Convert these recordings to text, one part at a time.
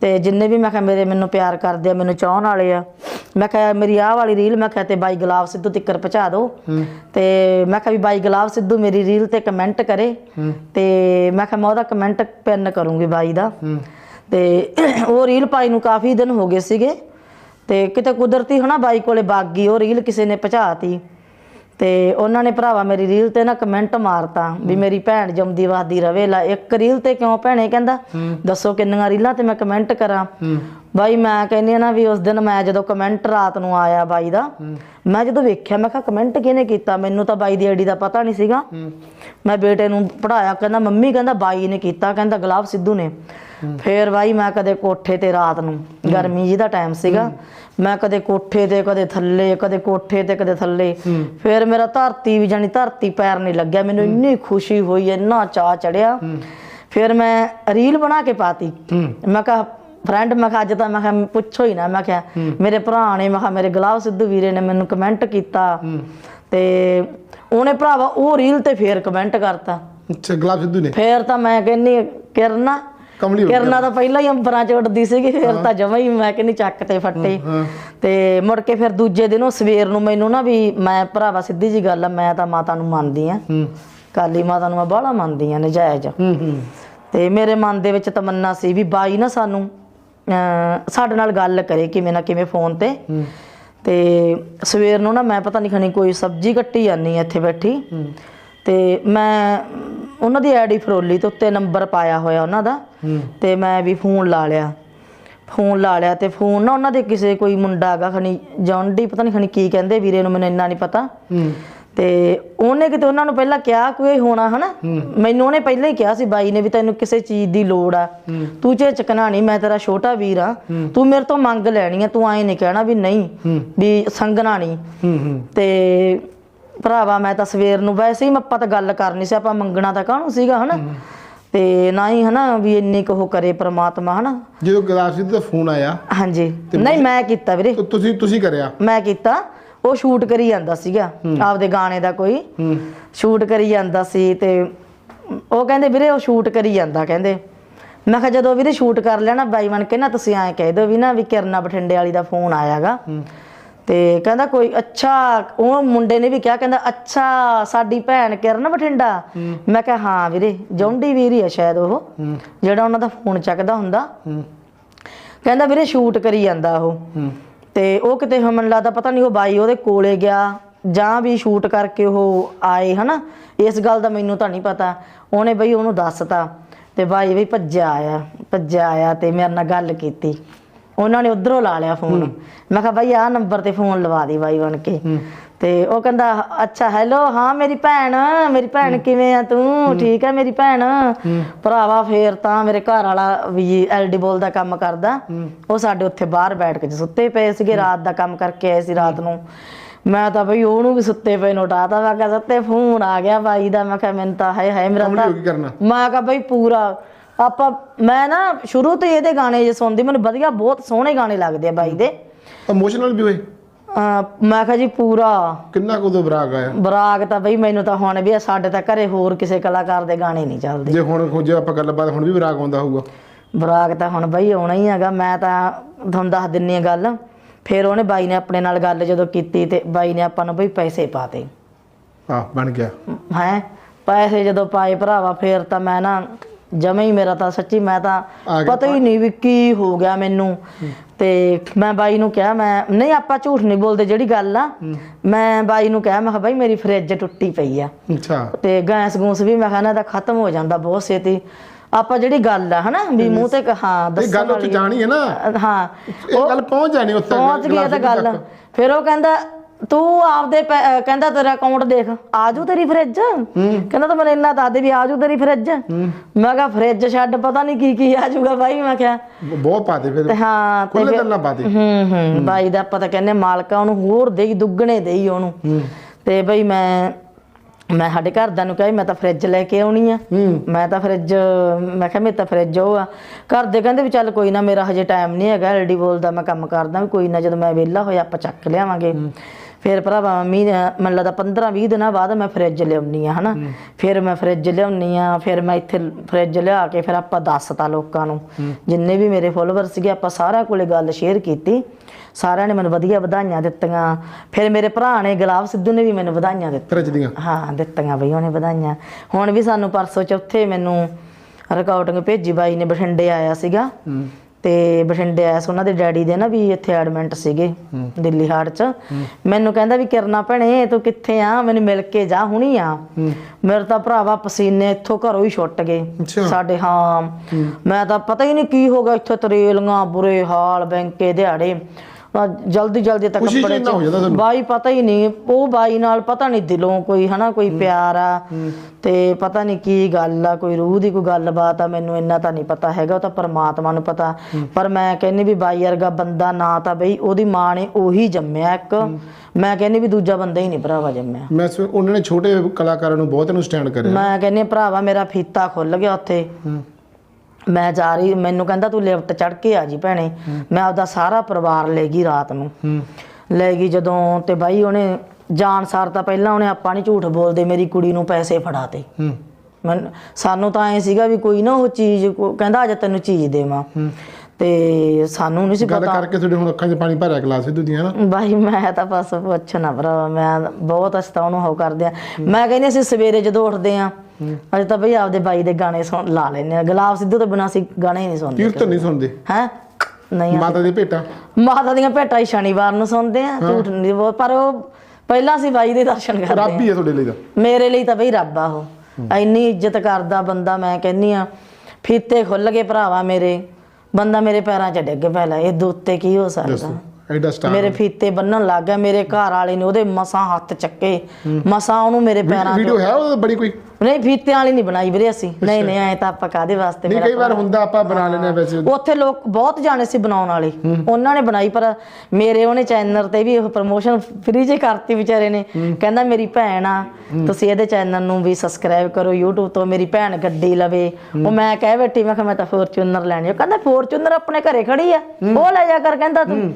ਤੇ ਜਿੰਨੇ ਵੀ ਮੈਂ ਕਿਹਾ ਮੇਰੇ ਮੈਨੂੰ ਪਿਆਰ ਕਰਦੇ ਆ ਮੈਨੂੰ ਚਾਹਣ ਵਾਲੇ ਆ। ਮੈਂ ਕਿਹਾ ਮੇਰੀ ਆਹ ਵਾਲੀ ਰੀਲ ਮੈਂ ਕਿਹਾ ਤੇ ਬਾਈ ਗੁਲਾਬ ਸਿੱਧੂ ਤਿੱਕਰ ਪਹੁੰਚਾ ਦਿਓ। ਤੇ ਮੈਂ ਕਿਹਾ ਵੀ ਬਾਈ ਗੁਲਾਬ ਸਿੱਧੂ ਮੇਰੀ ਰੀਲ ਤੇ ਕਮੈਂਟ ਕਰੇ। ਤੇ ਮੈਂ ਕਿਹਾ ਮੈਂ ਉਹਦਾ ਕਮੈਂਟ ਪਿੰਨ ਕਰੂੰਗੀ ਬਾਈ ਦਾ। ਤੇ ਉਹ ਰੀਲ ਪਾਈ ਨੂੰ ਕਾਫੀ ਦਿਨ ਹੋ ਗਏ ਸੀਗੇ। ਤੇ ਕਿਤੇ ਕੁਦਰਤੀ ਹਨਾ ਬਾਈ ਕੋਲੇ ਬਾਗ ਉਹ ਰੀਲ ਕਿਸੇ ਨੇ ਪਹੁੰਚਾਤੀ ਤੇ ਉਹਨਾਂ ਨੇ ਭਰਾਵਾ ਮੇਰੀ ਰੀਲ ਤੇ ਨਾ ਕਮੈਂਟ ਮਾਰਤਾ ਵੀ ਮੇਰੀ ਭੈਣ ਜੰਮਦੀ ਵਾਦੀ ਰਵੇ ਲਾ ਇੱਕ ਰੀਲ ਤੇ ਕਿਉਂ ਭੈਣੇ ਕਹਿੰਦਾ ਦੱਸੋ ਕਿੰਨੀਆਂ ਰੀਲਾਂ ਤੇ ਮੈਂ ਕਮੈਂਟ ਕਰਾਂ। ਬਾਈ ਮੈਂ ਕਹਿੰਦੀ ਆ ਨਾ ਵੀ ਉਸ ਦਿਨ ਮੈਂ ਜਦੋਂ ਕਮੈਂਟ ਰਾਤ ਨੂੰ ਆਇਆ ਬਾਈ ਦਾ ਮੈਂ ਜਦੋਂ ਵੇਖਿਆ ਮੈਂ ਕਿਹਾ ਕਮੈਂਟ ਕਿਹਨੇ ਕੀਤਾ? ਮੈਨੂੰ ਤਾਂ ਬਾਈ ਦੀ ਆਈਡੀ ਦਾ ਪਤਾ ਨਹੀਂ ਸੀਗਾ। ਮੈਂ ਬੇਟੇ ਨੂੰ ਪੜਾਇਆ ਕਹਿੰਦਾ ਮੰਮੀ ਕਹਿੰਦਾ ਬਾਈ ਨੇ ਕੀਤਾ। ਕਹਿੰਦਾ ਗੁਲਾਬ ਸਿੱਧੂ ਨੇ। ਫੇਰ ਬਾਈ ਮੈਂ ਕਦੇ ਕੋਠੇ ਤੇ ਰਾਤ ਨੂੰ ਗਰਮੀ ਜੀ ਦਾ ਟਾਈਮ ਸੀਗਾ ਮੈਂ ਕਦੇ ਕੋਠੇ ਤੇ ਕਦੇ ਥੱਲੇ ਕਦੇ ਕੋਠੇ ਤੇ ਕਦੇ ਥੱਲੇ। ਫਿਰ ਮੇਰਾ ਧਰਤੀ ਵੀ ਜਾਨੀ ਧਰਤੀ ਪੈਰ ਨਹੀਂ ਲੱਗਿਆ। ਮੈਨੂੰ ਇੰਨੀ ਖੁਸ਼ੀ ਹੋਈ ਇੰਨਾ ਚਾਹ ਚੜਿਆ। ਫਿਰ ਮੈਂ ਰੀਲ ਬਣਾ ਕੇ ਪਾਤੀ। ਮੈਂ ਕਿਹਾ ਫਰੈਂਡ ਮੈਂ ਕਿਹਾ ਅੱਜ ਤਾਂ ਮੈਂ ਕਿਹਾ ਪੁੱਛੋ ਹੀ ਨਾ ਮੈਂ ਕਿਹਾ ਮੇਰੇ ਭਰਾ ਨੇ ਮੈਂ ਕਿਹਾ ਮੇਰੇ ਗੁਲਾਬ ਸਿੱਧੂ ਵੀਰੇ ਨੇ ਮੈਨੂੰ ਕਮੈਂਟ ਕੀਤਾ। ਤੇ ਉਹਨੇ ਭਰਾਵਾ ਉਹ ਰੀਲ ਤੇ ਫੇਰ ਕਮੈਂਟ ਕਰਤਾ। ਅੱਛਾ ਗੁਲਾਬ ਸਿੱਧੂ ਨੇ? ਫੇਰ ਤਾਂ ਮੈਂ ਕਹਿੰਨੀ ਕਿਰਨਾ। ਕਮਲੀ ਕਿਰਨਾ ਤਾਂ ਪਹਿਲਾਂ ਹੀ ਅੰਬਰਾਂ 'ਚ ਉੱਡਦੀ ਸੀਗੀ ਫਿਰ ਤਾਂ ਜਮਾ ਹੀ ਮੈਂ ਕਹਿੰਨੀ ਚੱਕ ਤੇ ਫੱਟੇ। ਤੇ ਮੁੜ ਕੇ ਫਿਰ ਦੂਜੇ ਦਿਨ ਉਹ ਸਵੇਰ ਨੂੰ ਮੈਨੂੰ ਨਾ ਵੀ ਮੈਂ ਭਰਾਵਾ ਸਿੱਧੀ ਜੀ ਗੱਲ ਆ ਮੈਂ ਤਾਂ ਮਾਤਾ ਨੂੰ ਮੰਨਦੀ ਆ। ਕਾਲੀ ਮਾਤਾ ਨੂੰ ਮੈਂ ਬਾਹਲਾ ਮੰਨਦੀ ਆ ਨਜਾਇਜ਼। ਤੇ ਮੇਰੇ ਮਨ ਦੇ ਵਿੱਚ ਤਮੰਨਾ ਸੀ ਵੀ ਬਾਈ ਨਾ ਸਾਨੂੰ ਸਾਡੇ ਨਾਲ ਗੱਲ ਕਰੇ ਕਿਵੇਂ ਨਾ ਕਿਵੇਂ ਫੋਨ ਤੇ। ਤੇ ਸਵੇਰ ਨੂੰ ਨਾ ਮੈਂ ਪਤਾ ਨਹੀਂ ਖਣੀ ਕੋਈ ਸਬਜ਼ੀ ਕੱਟੀ ਜਾਂਦੀ ਆ ਇੱਥੇ ਬੈਠੀ। ਤੇ ਮੈਂ ਉਹਨਾਂ ਦੀ ਆਈਡੀ ਫਰੋਲੀ ਤੇ ਉੱਤੇ ਨੰਬਰ ਪਾਇਆ ਹੋਇਆ ਉਹਨਾਂ ਦਾ। ਤੇ ਮੈਂ ਵੀ ਫੋਨ ਲਾ ਲਿਆ। ਫੋਨ ਲਾ ਲਿਆ ਤੇ ਫੋਨ ਨਾ ਉਹਨਾਂ ਦੇ ਕਿਸੇ ਕੋਈ ਮੁੰਡਾ ਹੈਗਾ ਖਣੀ ਜੌਂਡੀ ਪਤਾ ਨਹੀਂ ਖਣੀ ਕੀ ਕਹਿੰਦੇ ਵੀਰੇ ਨੂੰ ਮੈਨੂੰ ਇੰਨਾ ਨਹੀਂ ਪਤਾ। ਤੇ ਉਹਨੇ ਕਿਤੇ ਉਹਨਾਂ ਨੂੰ ਪਹਿਲਾਂ ਕਿਹਾ ਕੋਈ ਹੋਣਾ ਹਨਾ? ਮੈਨੂੰ ਉਹਨੇ ਪਹਿਲਾਂ ਹੀ ਕਿਹਾ ਸੀ ਬਾਈ ਨੇ ਵੀ ਤੈਨੂੰ ਕਿਸੇ ਚੀਜ਼ ਦੀ ਲੋੜ ਆ। ਤੂੰ ਝਿਜਕਣਾ ਨਹੀਂ ਮੈਂ ਤੇਰਾ ਛੋਟਾ ਵੀਰ ਆ। ਤੂੰ ਮੇਰੇ ਤੋਂ ਮੰਗ ਲੈਣੀ ਆ ਤੂੰ ਐਂ ਨਹੀਂ ਕਹਿਣਾ ਵੀ ਨਹੀਂ ਵੀ ਸੰਗਣਾ ਨਹੀਂ। ਤੇ ਭਰਾਵਾ ਮੈਂ ਤਾਂ ਸਵੇਰ ਨੂੰ ਵੈਸੇ ਹੀ ਆਪਾਂ ਤਾਂ ਗੱਲ ਕਰਨੀ ਸੀ ਆਪਾਂ ਮੰਗਣਾ ਤਾਂ ਕਾਹਨੂੰ ਸੀਗਾ ਹਨਾ? ਤੇ ਨਾ ਹੀ ਹਨਾ ਵੀ ਇੰਨੀ ਕੁ ਕਰੇ ਪ੍ਰਮਾਤਮਾ ਹਨਾ? ਜਦੋਂ ਗੁਲਾਬ ਸਿੱਧੂ ਦਾ ਫੋਨ ਆਇਆ ਹਾਂਜੀ। ਨਹੀਂ ਮੈਂ ਕੀਤਾ ਵੀਰੇ। ਤੁਸੀਂ ਤੁਸੀਂ ਕਰਿਆ? ਮੈਂ ਕੀਤਾ। ਉਹ ਸ਼ੂਟ ਕਰੀ ਜਾਂਦਾ ਸੀਗਾ ਆਪਦੇ ਗਾਣੇ ਦਾ ਕੋਈ। ਸ਼ੂਟ ਕਰੀ ਜਾਂਦਾ ਸੀ ਤੇ ਉਹ ਕਹਿੰਦੇ ਵੀਰੇ ਉਹ ਸ਼ੂਟ ਕਰੀ ਜਾਂਦਾ ਕਹਿੰਦੇ। ਮੈਂ ਕਿਹਾ ਜਦੋਂ ਵੀਰੇ ਸ਼ੂਟ ਕਰ ਲੈਣਾ ਬਾਈ ਬਣ ਕੇ ਨਾ ਤੁਸੀਂ ਐਂ ਕਹਿ ਦਿਓ ਵੀ ਨਾ ਵੀ ਕਿਰਨਾ ਬਠਿੰਡੇ ਵਾਲੀ ਦਾ ਫੋਨ ਆਇਆਗਾ। ਤੇ ਕਹਿੰਦਾ ਕੋਈ ਅੱਛਾ ਉਹ ਮੁੰਡੇ ਨੇ ਵੀ ਕਿਹਾ ਕਹਿੰਦਾ ਅੱਛਾ ਸਾਡੀ ਭੈਣ ਕਿਰਨ ਬਠਿੰਡਾ। ਮੈਂ ਕਿਹਾ ਹਾਂ ਵੀਰੇ ਜੌਂਡੀ ਵੀਰ ਹੀ ਆ ਸ਼ਾਇਦ ਉਹ। ਜਿਹੜਾ ਉਹਨਾਂ ਦਾ ਫੋਨ ਚੱਕਦਾ ਹੁੰਦਾ। ਕਹਿੰਦਾ ਵੀਰੇ ਸ਼ੂਟ ਕਰੀ ਜਾਂਦਾ ਉਹ। ਤੇ ਉਹ ਕਿਤੇ ਮੈਨੂੰ ਲੱਗਦਾ ਪਤਾ ਨਹੀਂ ਉਹ ਬਾਈ ਉਹਦੇ ਕੋਲੇ ਗਿਆ ਜਾਂ ਵੀ ਸ਼ੂਟ ਕਰਕੇ ਉਹ ਆਏ ਹਨਾ? ਇਸ ਗੱਲ ਦਾ ਮੈਨੂੰ ਤਾਂ ਨਹੀਂ ਪਤਾ। ਉਹਨੇ ਬਈ ਉਹਨੂੰ ਦੱਸਤਾ ਤੇ ਬਾਈ ਵੀ ਭੱਜਿਆ ਆਇਆ ਭੱਜਿਆ ਆਇਆ ਤੇ ਮੇਰੇ ਨਾਲ ਗੱਲ ਕੀਤੀ। ਉਹਨਾਂ ਨੇ ਉਧਰੋਂ ਲਾ ਲਿਆ ਫੋਨ ਮੈਂ ਕਿਹਾ ਬਾਈ ਆਹ ਨੰਬਰ ਤੇ ਫੋਨ ਲਵਾ ਦੀ ਬਾਈ ਬਣ ਕੇ। ਤੇ ਉਹ ਕਹਿੰਦਾ ਅੱਛਾ ਹੈਲੋ ਹਾਂ ਮੇਰੀ ਭੈਣ ਮੇਰੀ ਭੈਣ ਕਿਵੇਂ ਆ ਤੂੰ? ਠੀਕ ਹੈ ਮੇਰੀ ਭੈਣ? ਭਰਾਵਾ ਫੇਰ ਤਾਂ ਮੇਰੇ ਘਰ ਵਾਲਾ ਵੀ ਐਲਡੀ ਬੋਲ ਦਾ ਕੰਮ ਕਰਦਾ। ਉਹ ਸਾਡੇ ਉੱਥੇ ਬਾਹਰ ਬੈਠ ਕੇ ਸੁੱਤੇ ਪਏ ਸੀਗੇ ਰਾਤ ਦਾ ਕੰਮ ਕਰਕੇ ਆਏ ਸੀ ਰਾਤ ਨੂੰ। ਮੈਂ ਤਾਂ ਬਈ ਉਹਨੂੰ ਵੀ ਸੁੱਤੇ ਪਏ ਨੂੰ ਉਠਾਤਾ ਮੈਂ ਕਿਹਾ ਸੱਤੇ ਫੋਨ ਆ ਗਿਆ ਬਾਈ ਦਾ। ਮੈਂ ਕਿਹਾ ਮੈਨੂੰ ਤਾਂ ਹਾਏ ਹਾਏ ਮੇਰਾ ਕਰਨਾ। ਮੈਂ ਕਿਹਾ ਬਈ ਪੂਰਾ ਆਪਾਂ ਮੈਂ ਨਾ ਸ਼ੁਰੂ ਤੋਂ ਇਹਦੇ ਗਾਣੇ ਜੇ ਸੁਣਦੀ ਮੈਨੂੰ ਵਧੀਆ ਬਹੁਤ ਸੋਹਣੇ ਗਾਣੇ ਲੱਗਦੇ ਆ ਬਾਈ ਦੇ। ਇਮੋਸ਼ਨਲ ਵੀ ਹੋਏ। ਅਹ ਮੈਂ ਕਿਹਾ ਜੀ ਪੂਰਾ। ਕਿੰਨਾ ਕੁ ਉਦੋਂ ਬਰਾਗ ਆਇਆ? ਬਰਾਗ ਤਾਂ ਬਈ ਮੈਨੂੰ ਤਾਂ ਹੁਣ ਵੀ ਆ, ਸਾਡੇ ਤਾਂ ਘਰੇ ਹੋਰ ਕਿਸੇ ਕਲਾਕਾਰ ਦੇ ਗਾਣੇ ਨਹੀਂ ਚੱਲਦੇ। ਜੇ ਹੁਣ ਜੇ ਆਪਾਂ ਗੱਲਬਾਤ ਹੁਣ ਵੀ ਬਰਾਗ ਆਉਂਦਾ ਹੋਊਗਾ। ਬਰਾਗ ਤਾਂ ਹੁਣ ਬਈ ਆਉਣਾ ਹੀ ਹੈਗਾ ਮੈਂ ਤਾਂ ਤੁਹਾਨੂੰ ਦੱਸ ਦਿੰਨੀ ਆ ਗੱਲ। ਫਿਰ ਉਹਨੇ ਬਾਈ ਨੇ ਆਪਣੇ ਨਾਲ ਗੱਲ ਜਦੋਂ ਕੀਤੀ ਤੇ ਬਾਈ ਨੇ ਆਪਾਂ ਨੂੰ ਬਈ ਪੈਸੇ ਪਾਤੇ ਆ ਬਣ ਗਿਆ। ਹੈ? ਪੈਸੇ ਜਦੋਂ ਪਾਏ ਭਰਾਵਾ ਫੇਰ ਤਾਂ ਮੈਂ ਨਾ ਜਮੇ ਹੀ ਮੇਰਾ ਤਾਂ ਸੱਚੀ ਮੈਂ ਤਾਂ ਆ ਗਿਆ। ਪਤਾ ਹੀ ਨਹੀਂ ਵੀ ਕੀ ਹੋ ਗਿਆ ਮੈਨੂੰ। ਤੇ ਮੈਂ ਬਾਈ ਨੂੰ ਕਿਹਾ ਮੈਂ ਨਹੀਂ ਆਪਾਂ ਝੂਠ ਨਹੀਂ ਬੋਲਦੇ ਜਿਹੜੀ ਗੱਲ ਆ ਮੈਂ ਬਾਈ ਨੂੰ ਕਿਹਾ ਮੈਂ ਕਿਹਾ ਬਾਈ ਮੇਰੀ ਫ੍ਰਿਜ ਟੁੱਟੀ ਪਈ ਆ। ਅੱਛਾ। ਤੇ ਗੈਸ ਗੂਸ ਵੀ ਮੈਂ ਕਿਹਾ ਨਾ ਦਾ ਖਤਮ ਹੋ ਜਾਂਦਾ ਬਹੁਤ ਛੇਤੀ। ਆਪਾਂ ਜਿਹੜੀ ਗੱਲ ਆ ਹਨਾ ਵੀ ਮੂੰਹ ਤੇ ਹਾਂ ਇਹ ਦੱਸਣ ਗੱਲ ਉੱਥੇ ਵਾਲੀ ਜਾਣੀ ਹੈ ਨਾ। ਹਾਂ। ਇਹ ਗੱਲ ਪਹੁੰਚ ਜਾਣੀ ਉੱਥੇ ਪਹੁੰਚ ਗਈ ਤਾਂ ਗੱਲ। ਫਿਰ ਉਹ ਕਹਿੰਦਾ ਤੂੰ ਆਪਦੇ ਪੈ- ਕਹਿੰਦਾ ਤੇਰਾ ਅਕਾਊਂਟ ਦੇਖ ਆਜੂ ਤੇਰੀ ਫ੍ਰਿਜ ਕਹਿੰਦਾ ਤਾਂ ਮੈਨੂੰ ਇੰਨਾ ਦੱਸ ਦੇ ਵੀ ਆਜੂ ਤੇਰੀ ਫ੍ਰਿਜ ਮੈਂ ਕਿਹਾ ਫ੍ਰਿਜ ਛੱਡ ਪਤਾ ਨਹੀਂ ਕੀ ਕੀ ਆਜੂਗਾ ਬਾਈ ਮੈਂ ਕਿਹਾ। ਬਹੁਤ ਪਾਦੇ ਫਿਰ। ਤੇ ਹਾਂ ਤੇ ਖੁੱਲੇ ਫਿਰ- ਗੱਲਾਂ ਪਾਦੇ ਹੂੰ ਹੂੰ ਬਾਈ ਦਾ ਆਪਾਂ ਤਾਂ ਕਹਿੰਦੇ ਮਾਲਕਾ ਉਹਨੂੰ ਹੋਰ ਦੇਈ ਦੁੱਗਣੇ ਦੇਈ ਉਹਨੂੰ। ਤੇ ਬਈ ਮੈਂ ਮੈਂ ਸਾਡੇ ਘਰਦਿਆਂ ਨੂੰ ਕਿਹਾ ਵੀ ਮੈਂ ਤਾਂ ਫ੍ਰਿਜ ਲੈ ਕੇ ਆਉਣੀ ਆ। ਮੈਂ ਤਾਂ ਫ੍ਰਿਜ ਮੈਂ ਕਿਹਾ ਮੇਰੇ ਤਾਂ ਫ੍ਰਿਜ ਉਹ ਆ। ਘਰ ਦੇ ਕਹਿੰਦੇ ਵੀ ਚੱਲ ਕੋਈ ਨਾ ਮੇਰਾ ਹਜੇ ਟਾਈਮ ਨਹੀਂ ਹੈਗਾ ਐਲਡੀ ਬੋਲ ਦਾ ਮੈਂ ਕੰਮ ਕਰਦਾ ਵੀ ਕੋਈ ਨਾ ਜਦੋਂ ਮੈਂ ਵਿਹਲਾ ਹੋਇਆ ਆਪਾਂ ਚੱਕ ਲਿਆਵਾਂਗੇ। ਫਿਰ ਭਰਾਵਾ ਮੰਮੀ ਨੇ ਮੈਨੂੰ ਲੱਗਦਾ 15 20 ਦਿਨਾਂ ਬਾਅਦ ਮੈਂ ਫ੍ਰਿਜ ਲਿਆਉਣੀ ਆ ਹਨਾ? ਫਿਰ ਮੈਂ ਫ੍ਰਿਜ ਲਿਆਉਣੀ ਆ ਫਿਰ ਮੈਂ ਇੱਥੇ ਫ੍ਰਿਜ ਲਿਆ ਕੇ ਫਿਰ ਆਪਾਂ ਦੱਸਤਾ ਲੋਕਾਂ ਨੂੰ। ਜਿੰਨੇ ਵੀ ਮੇਰੇ ਫੋਲੋਵਰ ਸੀਗੇ ਆਪਾਂ ਸਾਰਿਆਂ ਕੋਲੇ ਗੱਲ ਸ਼ੇਅਰ ਕੀਤੀ। ਸਾਰਿਆਂ ਨੇ ਮੈਨੂੰ ਵਧੀਆ ਵਧਾਈਆਂ ਦਿੱਤੀਆਂ। ਫਿਰ ਮੇਰੇ ਭਰਾ ਨੇ ਗੁਲਾਬ ਸਿੱਧੂ ਨੇ ਵੀ ਮੈਨੂੰ ਵਧਾਈਆਂ ਦਿੱਤੀਆਂ। ਫਰਿੱਜ ਦੀਆਂ? ਹਾਂ ਦਿੱਤੀਆਂ ਬਈ ਉਹਨੇ ਵਧਾਈਆਂ। ਹੁਣ ਵੀ ਸਾਨੂੰ ਪਰਸੋਂ ਚੌਥੇ ਮੈਨੂੰ ਰਿਕਾਰਡਿੰਗ ਭੇਜੀ ਬਾਈ ਨੇ ਬਠਿੰਡੇ ਆਇਆ ਸੀਗਾ। ਤੇ ਬਠਿੰਡੇ ਆਇਆ ਸੀ ਉਹਨਾਂ ਦੇ ਡੈਡੀ ਦੇ ਨਾ ਵੀ ਇੱਥੇ ਐਡਮਿੰਟ ਸੀਗੇ ਦਿੱਲੀ ਹਾਰਟ 'ਚ। ਮੈਨੂੰ ਕਹਿੰਦਾ ਵੀ ਕਿਰਨਾ ਭੈਣੇ ਤੂੰ ਕਿੱਥੇ ਆ? ਮੈਨੂੰ ਮਿਲ ਕੇ ਜਾ ਹੁਣੀ ਆ। ਮੇਰੇ ਤਾਂ ਭਰਾਵਾ ਪਸੀਨੇ ਇੱਥੋਂ ਘਰੋਂ ਹੀ ਛੁੱਟ ਗਏ। ਸਾਡੇ ਹਾਂ। ਮੈਂ ਤਾਂ ਪਤਾ ਹੀ ਨਹੀਂ ਕੀ ਹੋ ਗਿਆ ਇੱਥੇ ਤਰੇਲੀਆਂ ਬੁਰੇ ਹਾਲ ਬੈਂਕੇ ਦਿਹਾੜੇ। ਜਲਦੀ ਜਲਦੀ ਤੱਕ ਚ ਕੱਪੜੇ। ਬਾਈ ਪਤਾ ਹੀ ਨਹੀਂ ਉਹ ਬਾਈ ਨਾਲ ਪਤਾ ਨਹੀਂ ਦਿਲੋਂ ਕੋਈ ਹਨਾ ਕੋਈ ਪਿਆਰ ਆ। ਤੇ ਪਤਾ ਨਹੀਂ ਕੀ ਗੱਲ ਆ ਕੋਈ ਰੂਹ ਦੀ ਕੋਈ ਗੱਲਬਾਤ ਆ ਮੈਨੂੰ ਇੰਨਾ ਤਾਂ ਨਹੀਂ ਪਤਾ ਹੈਗਾ ਉਹ ਤਾਂ ਪਰਮਾਤਮਾ ਨੂੰ ਪਤਾ। ਪਰ ਮੈਂ ਕਹਿੰਨੀ ਵੀ ਬਾਈ ਵਰਗਾ ਬੰਦਾ ਨਾ ਤਾਂ ਬਈ ਉਹਦੀ ਮਾਂ ਨੇ ਉਹੀ ਜੰਮਿਆ ਇੱਕ। ਮੈਂ ਕਹਿੰਨੀ ਵੀ ਦੂਜਾ ਬੰਦਾ ਹੀ ਨਹੀਂ ਭਰਾਵਾ ਜੰਮਿਆ। ਮੈਂ ਉਹਨਾਂ ਨੇ ਛੋਟੇ ਕਲਾਕਾਰਾਂ ਨੂੰ ਬਹੁਤ ਨੂੰ ਸਟੈਂਡ ਕਰਿਆ। ਮੈਂ ਕਹਿੰਨੀ ਭਰਾਵਾ ਮੇਰਾ ਫੀਤਾ ਖੁੱਲ ਗਿਆ ਉੱਥੇ। ਮੈਂ ਜਾ ਰਹੀ ਮੈਨੂੰ ਕਹਿੰਦਾ ਤੂੰ ਲਿਫਟ ਚੜ ਕੇ ਆ ਜੀ ਭੈਣੇ। ਮੈਂ ਆਪਦਾ ਸਾਰਾ ਪਰਿਵਾਰ ਲੈ ਗਈ ਰਾਤ ਨੂੰ। ਲੈ ਗਈ ਜਦੋਂ ਤੇ ਬਾਈ ਉਹਨੇ ਜਾਣ ਸਾਰ ਤਾਂ ਪਹਿਲਾਂ ਉਹਨੇ ਆਪਾਂ ਨਹੀਂ ਝੂਠ ਬੋਲਦੇ ਮੇਰੀ ਕੁੜੀ ਨੂੰ ਪੈਸੇ ਫੜਾਤੇ ਮਨ ਸਾਨੂੰ ਤਾਂ ਐ ਸੀਗਾ ਵੀ ਕੋਈ ਨਾ ਉਹ ਚੀਜ਼ ਕਹਿੰਦਾ ਅੱਜ ਤੈਨੂੰ ਚੀਜ਼ ਦੇਵਾਂ। ਤੇ ਸਾਨੂੰ ਨਹੀਂ ਸੀ ਗੱਲ ਪਤਾ। ਕਰਕੇ ਤੁਹਾਡੇ ਹੁਣ ਅੱਖਾਂ 'ਚ ਪਾਣੀ ਭਰਿਆ ਗਲਾਸ ਸਿੱਧੂ ਦੀਆਂ ਨਾ। ਬਾਈ ਮੈਂ ਤਾਂ ਬਸ ਪੁੱਛ ਨਾ ਭਰਾ ਮੈਂ ਬਹੁਤ ਅਸਤਾ ਉਹਨੂੰ ਹੋ ਕਰਦੇ ਆ। ਮੈਂ ਕਹਿੰਦੀ ਅਸੀਂ ਸਵੇਰੇ ਜਦੋਂ ਉੱਠਦੇ ਆ ਅਜੇ ਤਾਂ ਬਈ ਆਪਦੇ ਬਾਈ ਦੇ ਗਾਣੇ ਸੁਣ ਲਾ ਲੈਨੇ ਆ ਗੁਲਾਬ ਸਿੱਧੂ ਤੋਂ ਬਿਨਾਂ ਅਸੀਂ ਗਾਣੇ ਹੀ ਨਹੀਂ ਸੁਣਦੇ ਕੀਰਤਨ ਨਹੀਂ ਸੁਣਦੇ। ਹੈ? ਨਹੀਂ ਮਾਤਾ ਦੀ ਭੇਟਾ। ਮਾਤਾ ਦੀਆਂ ਭੇਟਾਂ ਹੀ ਸ਼ਨੀਵਾਰ ਨੂੰ ਸੁਣਦੇ ਆ ਝੂਠ ਨਹੀਂ ਬੋਲ ਪਰ ਉਹ ਪਹਿਲਾਂ ਅਸੀਂ ਬਾਈ ਦੇ ਦਰਸ਼ਨ ਕਰਦੇ ਰੱਬ ਹੀ ਹੈ ਤੁਹਾਡੇ ਲਈ ਤਾਂ। ਮੇਰੇ ਲਈ ਤਾਂ ਬਈ ਰੱਬ ਆ ਉਹ। ਇੰਨੀ ਇੱਜ਼ਤ ਕਰਦਾ ਬੰਦਾ ਮੈਂ ਕਹਿੰਨੀ ਆ ਫੀਤੇ ਖੁੱਲ ਗਏ ਭਰਾਵਾ ਮੇਰੇ। ਬੰਦਾ ਮੇਰੇ ਪੈਰਾਂ 'ਚ ਡਿੱਗ ਪਿਆ ਇਹ ਦੋ ਉੱਤੇ ਕੀ ਹੋ ਸਕਦਾ? ਐਡਾ ਸਟਾਰ ਮੇਰੇ ਫੀਤੇ ਬੰਨਣ ਲੱਗ ਗਿਆ ਮੇਰੇ ਘਰ ਵਾਲੇ ਨੇ ਉਹਦੇ ਮਸਾਂ ਹੱਥ ਚੱਕੇ। ਮਸਾਂ ਉਹਨੂੰ ਮੇਰੇ ਪੈਰਾਂ ਵੀਡੀਓ ਹੈ ਉਹ ਬੜੀ ਕੋਈ? ਨਹੀਂ ਫੀਤਿਆਂ ਵਾਲੀ ਨਹੀਂ ਬਣਾਈ ਵੀਰੇ ਅਸੀਂ। ਨਹੀਂ ਨਹੀਂ ਐ ਤਾਂ ਆਪਾਂ ਕਾਦੇ ਵਾਸਤੇ ਨਹੀਂ ਕਈ ਵਾਰ ਹੁੰਦਾ ਆਪਾਂ ਬਣਾ ਆ ਵੈਸੇ। ਉੱਥੇ ਲੋਕ ਬਹੁਤ ਜਾਣੇ ਸੀ ਬਣਾਉਣ ਵਾਲੇ। ਉਹਨਾਂ ਨੇ ਬਣਾਈ ਪਰ ਮੇਰੇ ਉਹਨੇ ਚੈਨਲ ਤੇ ਵੀ ਉਹ ਪ੍ਰਮੋਸ਼ਨ ਫ੍ਰੀ ਜੇ ਕਰਤੀ ਵਿਚਾਰੇ ਨੇ। ਕਹਿੰਦਾ ਮੇਰੀ ਭੈਣ ਆ ਤੁਸੀਂ ਇਹਦੇ ਚੈਨਲ ਨੂੰ ਵੀ ਸਬਸਕ੍ਰਾਈਬ ਕਰੋ YouTube ਤੋਂ ਮੇਰੀ ਭੈਣ ਗੱਡੀ ਲਵੇ। ਉਹ ਮੈਂ ਕਹਿ ਬੈਠੀ ਮੈਂ ਕਿਹਾ ਮੈਂ ਤਾਂ ਫੋਰਚੂਨਰ ਲੈਣੀ ਉਹ ਕਹਿੰਦਾ ਫੋਰਚੂਨਰ ਆਪਣੇ ਘਰੇ ਖੜੀ ਆ। ਉਹ ਲੈ ਜਾ ਕਰ ਕਹਿੰਦਾ ਤੂੰ।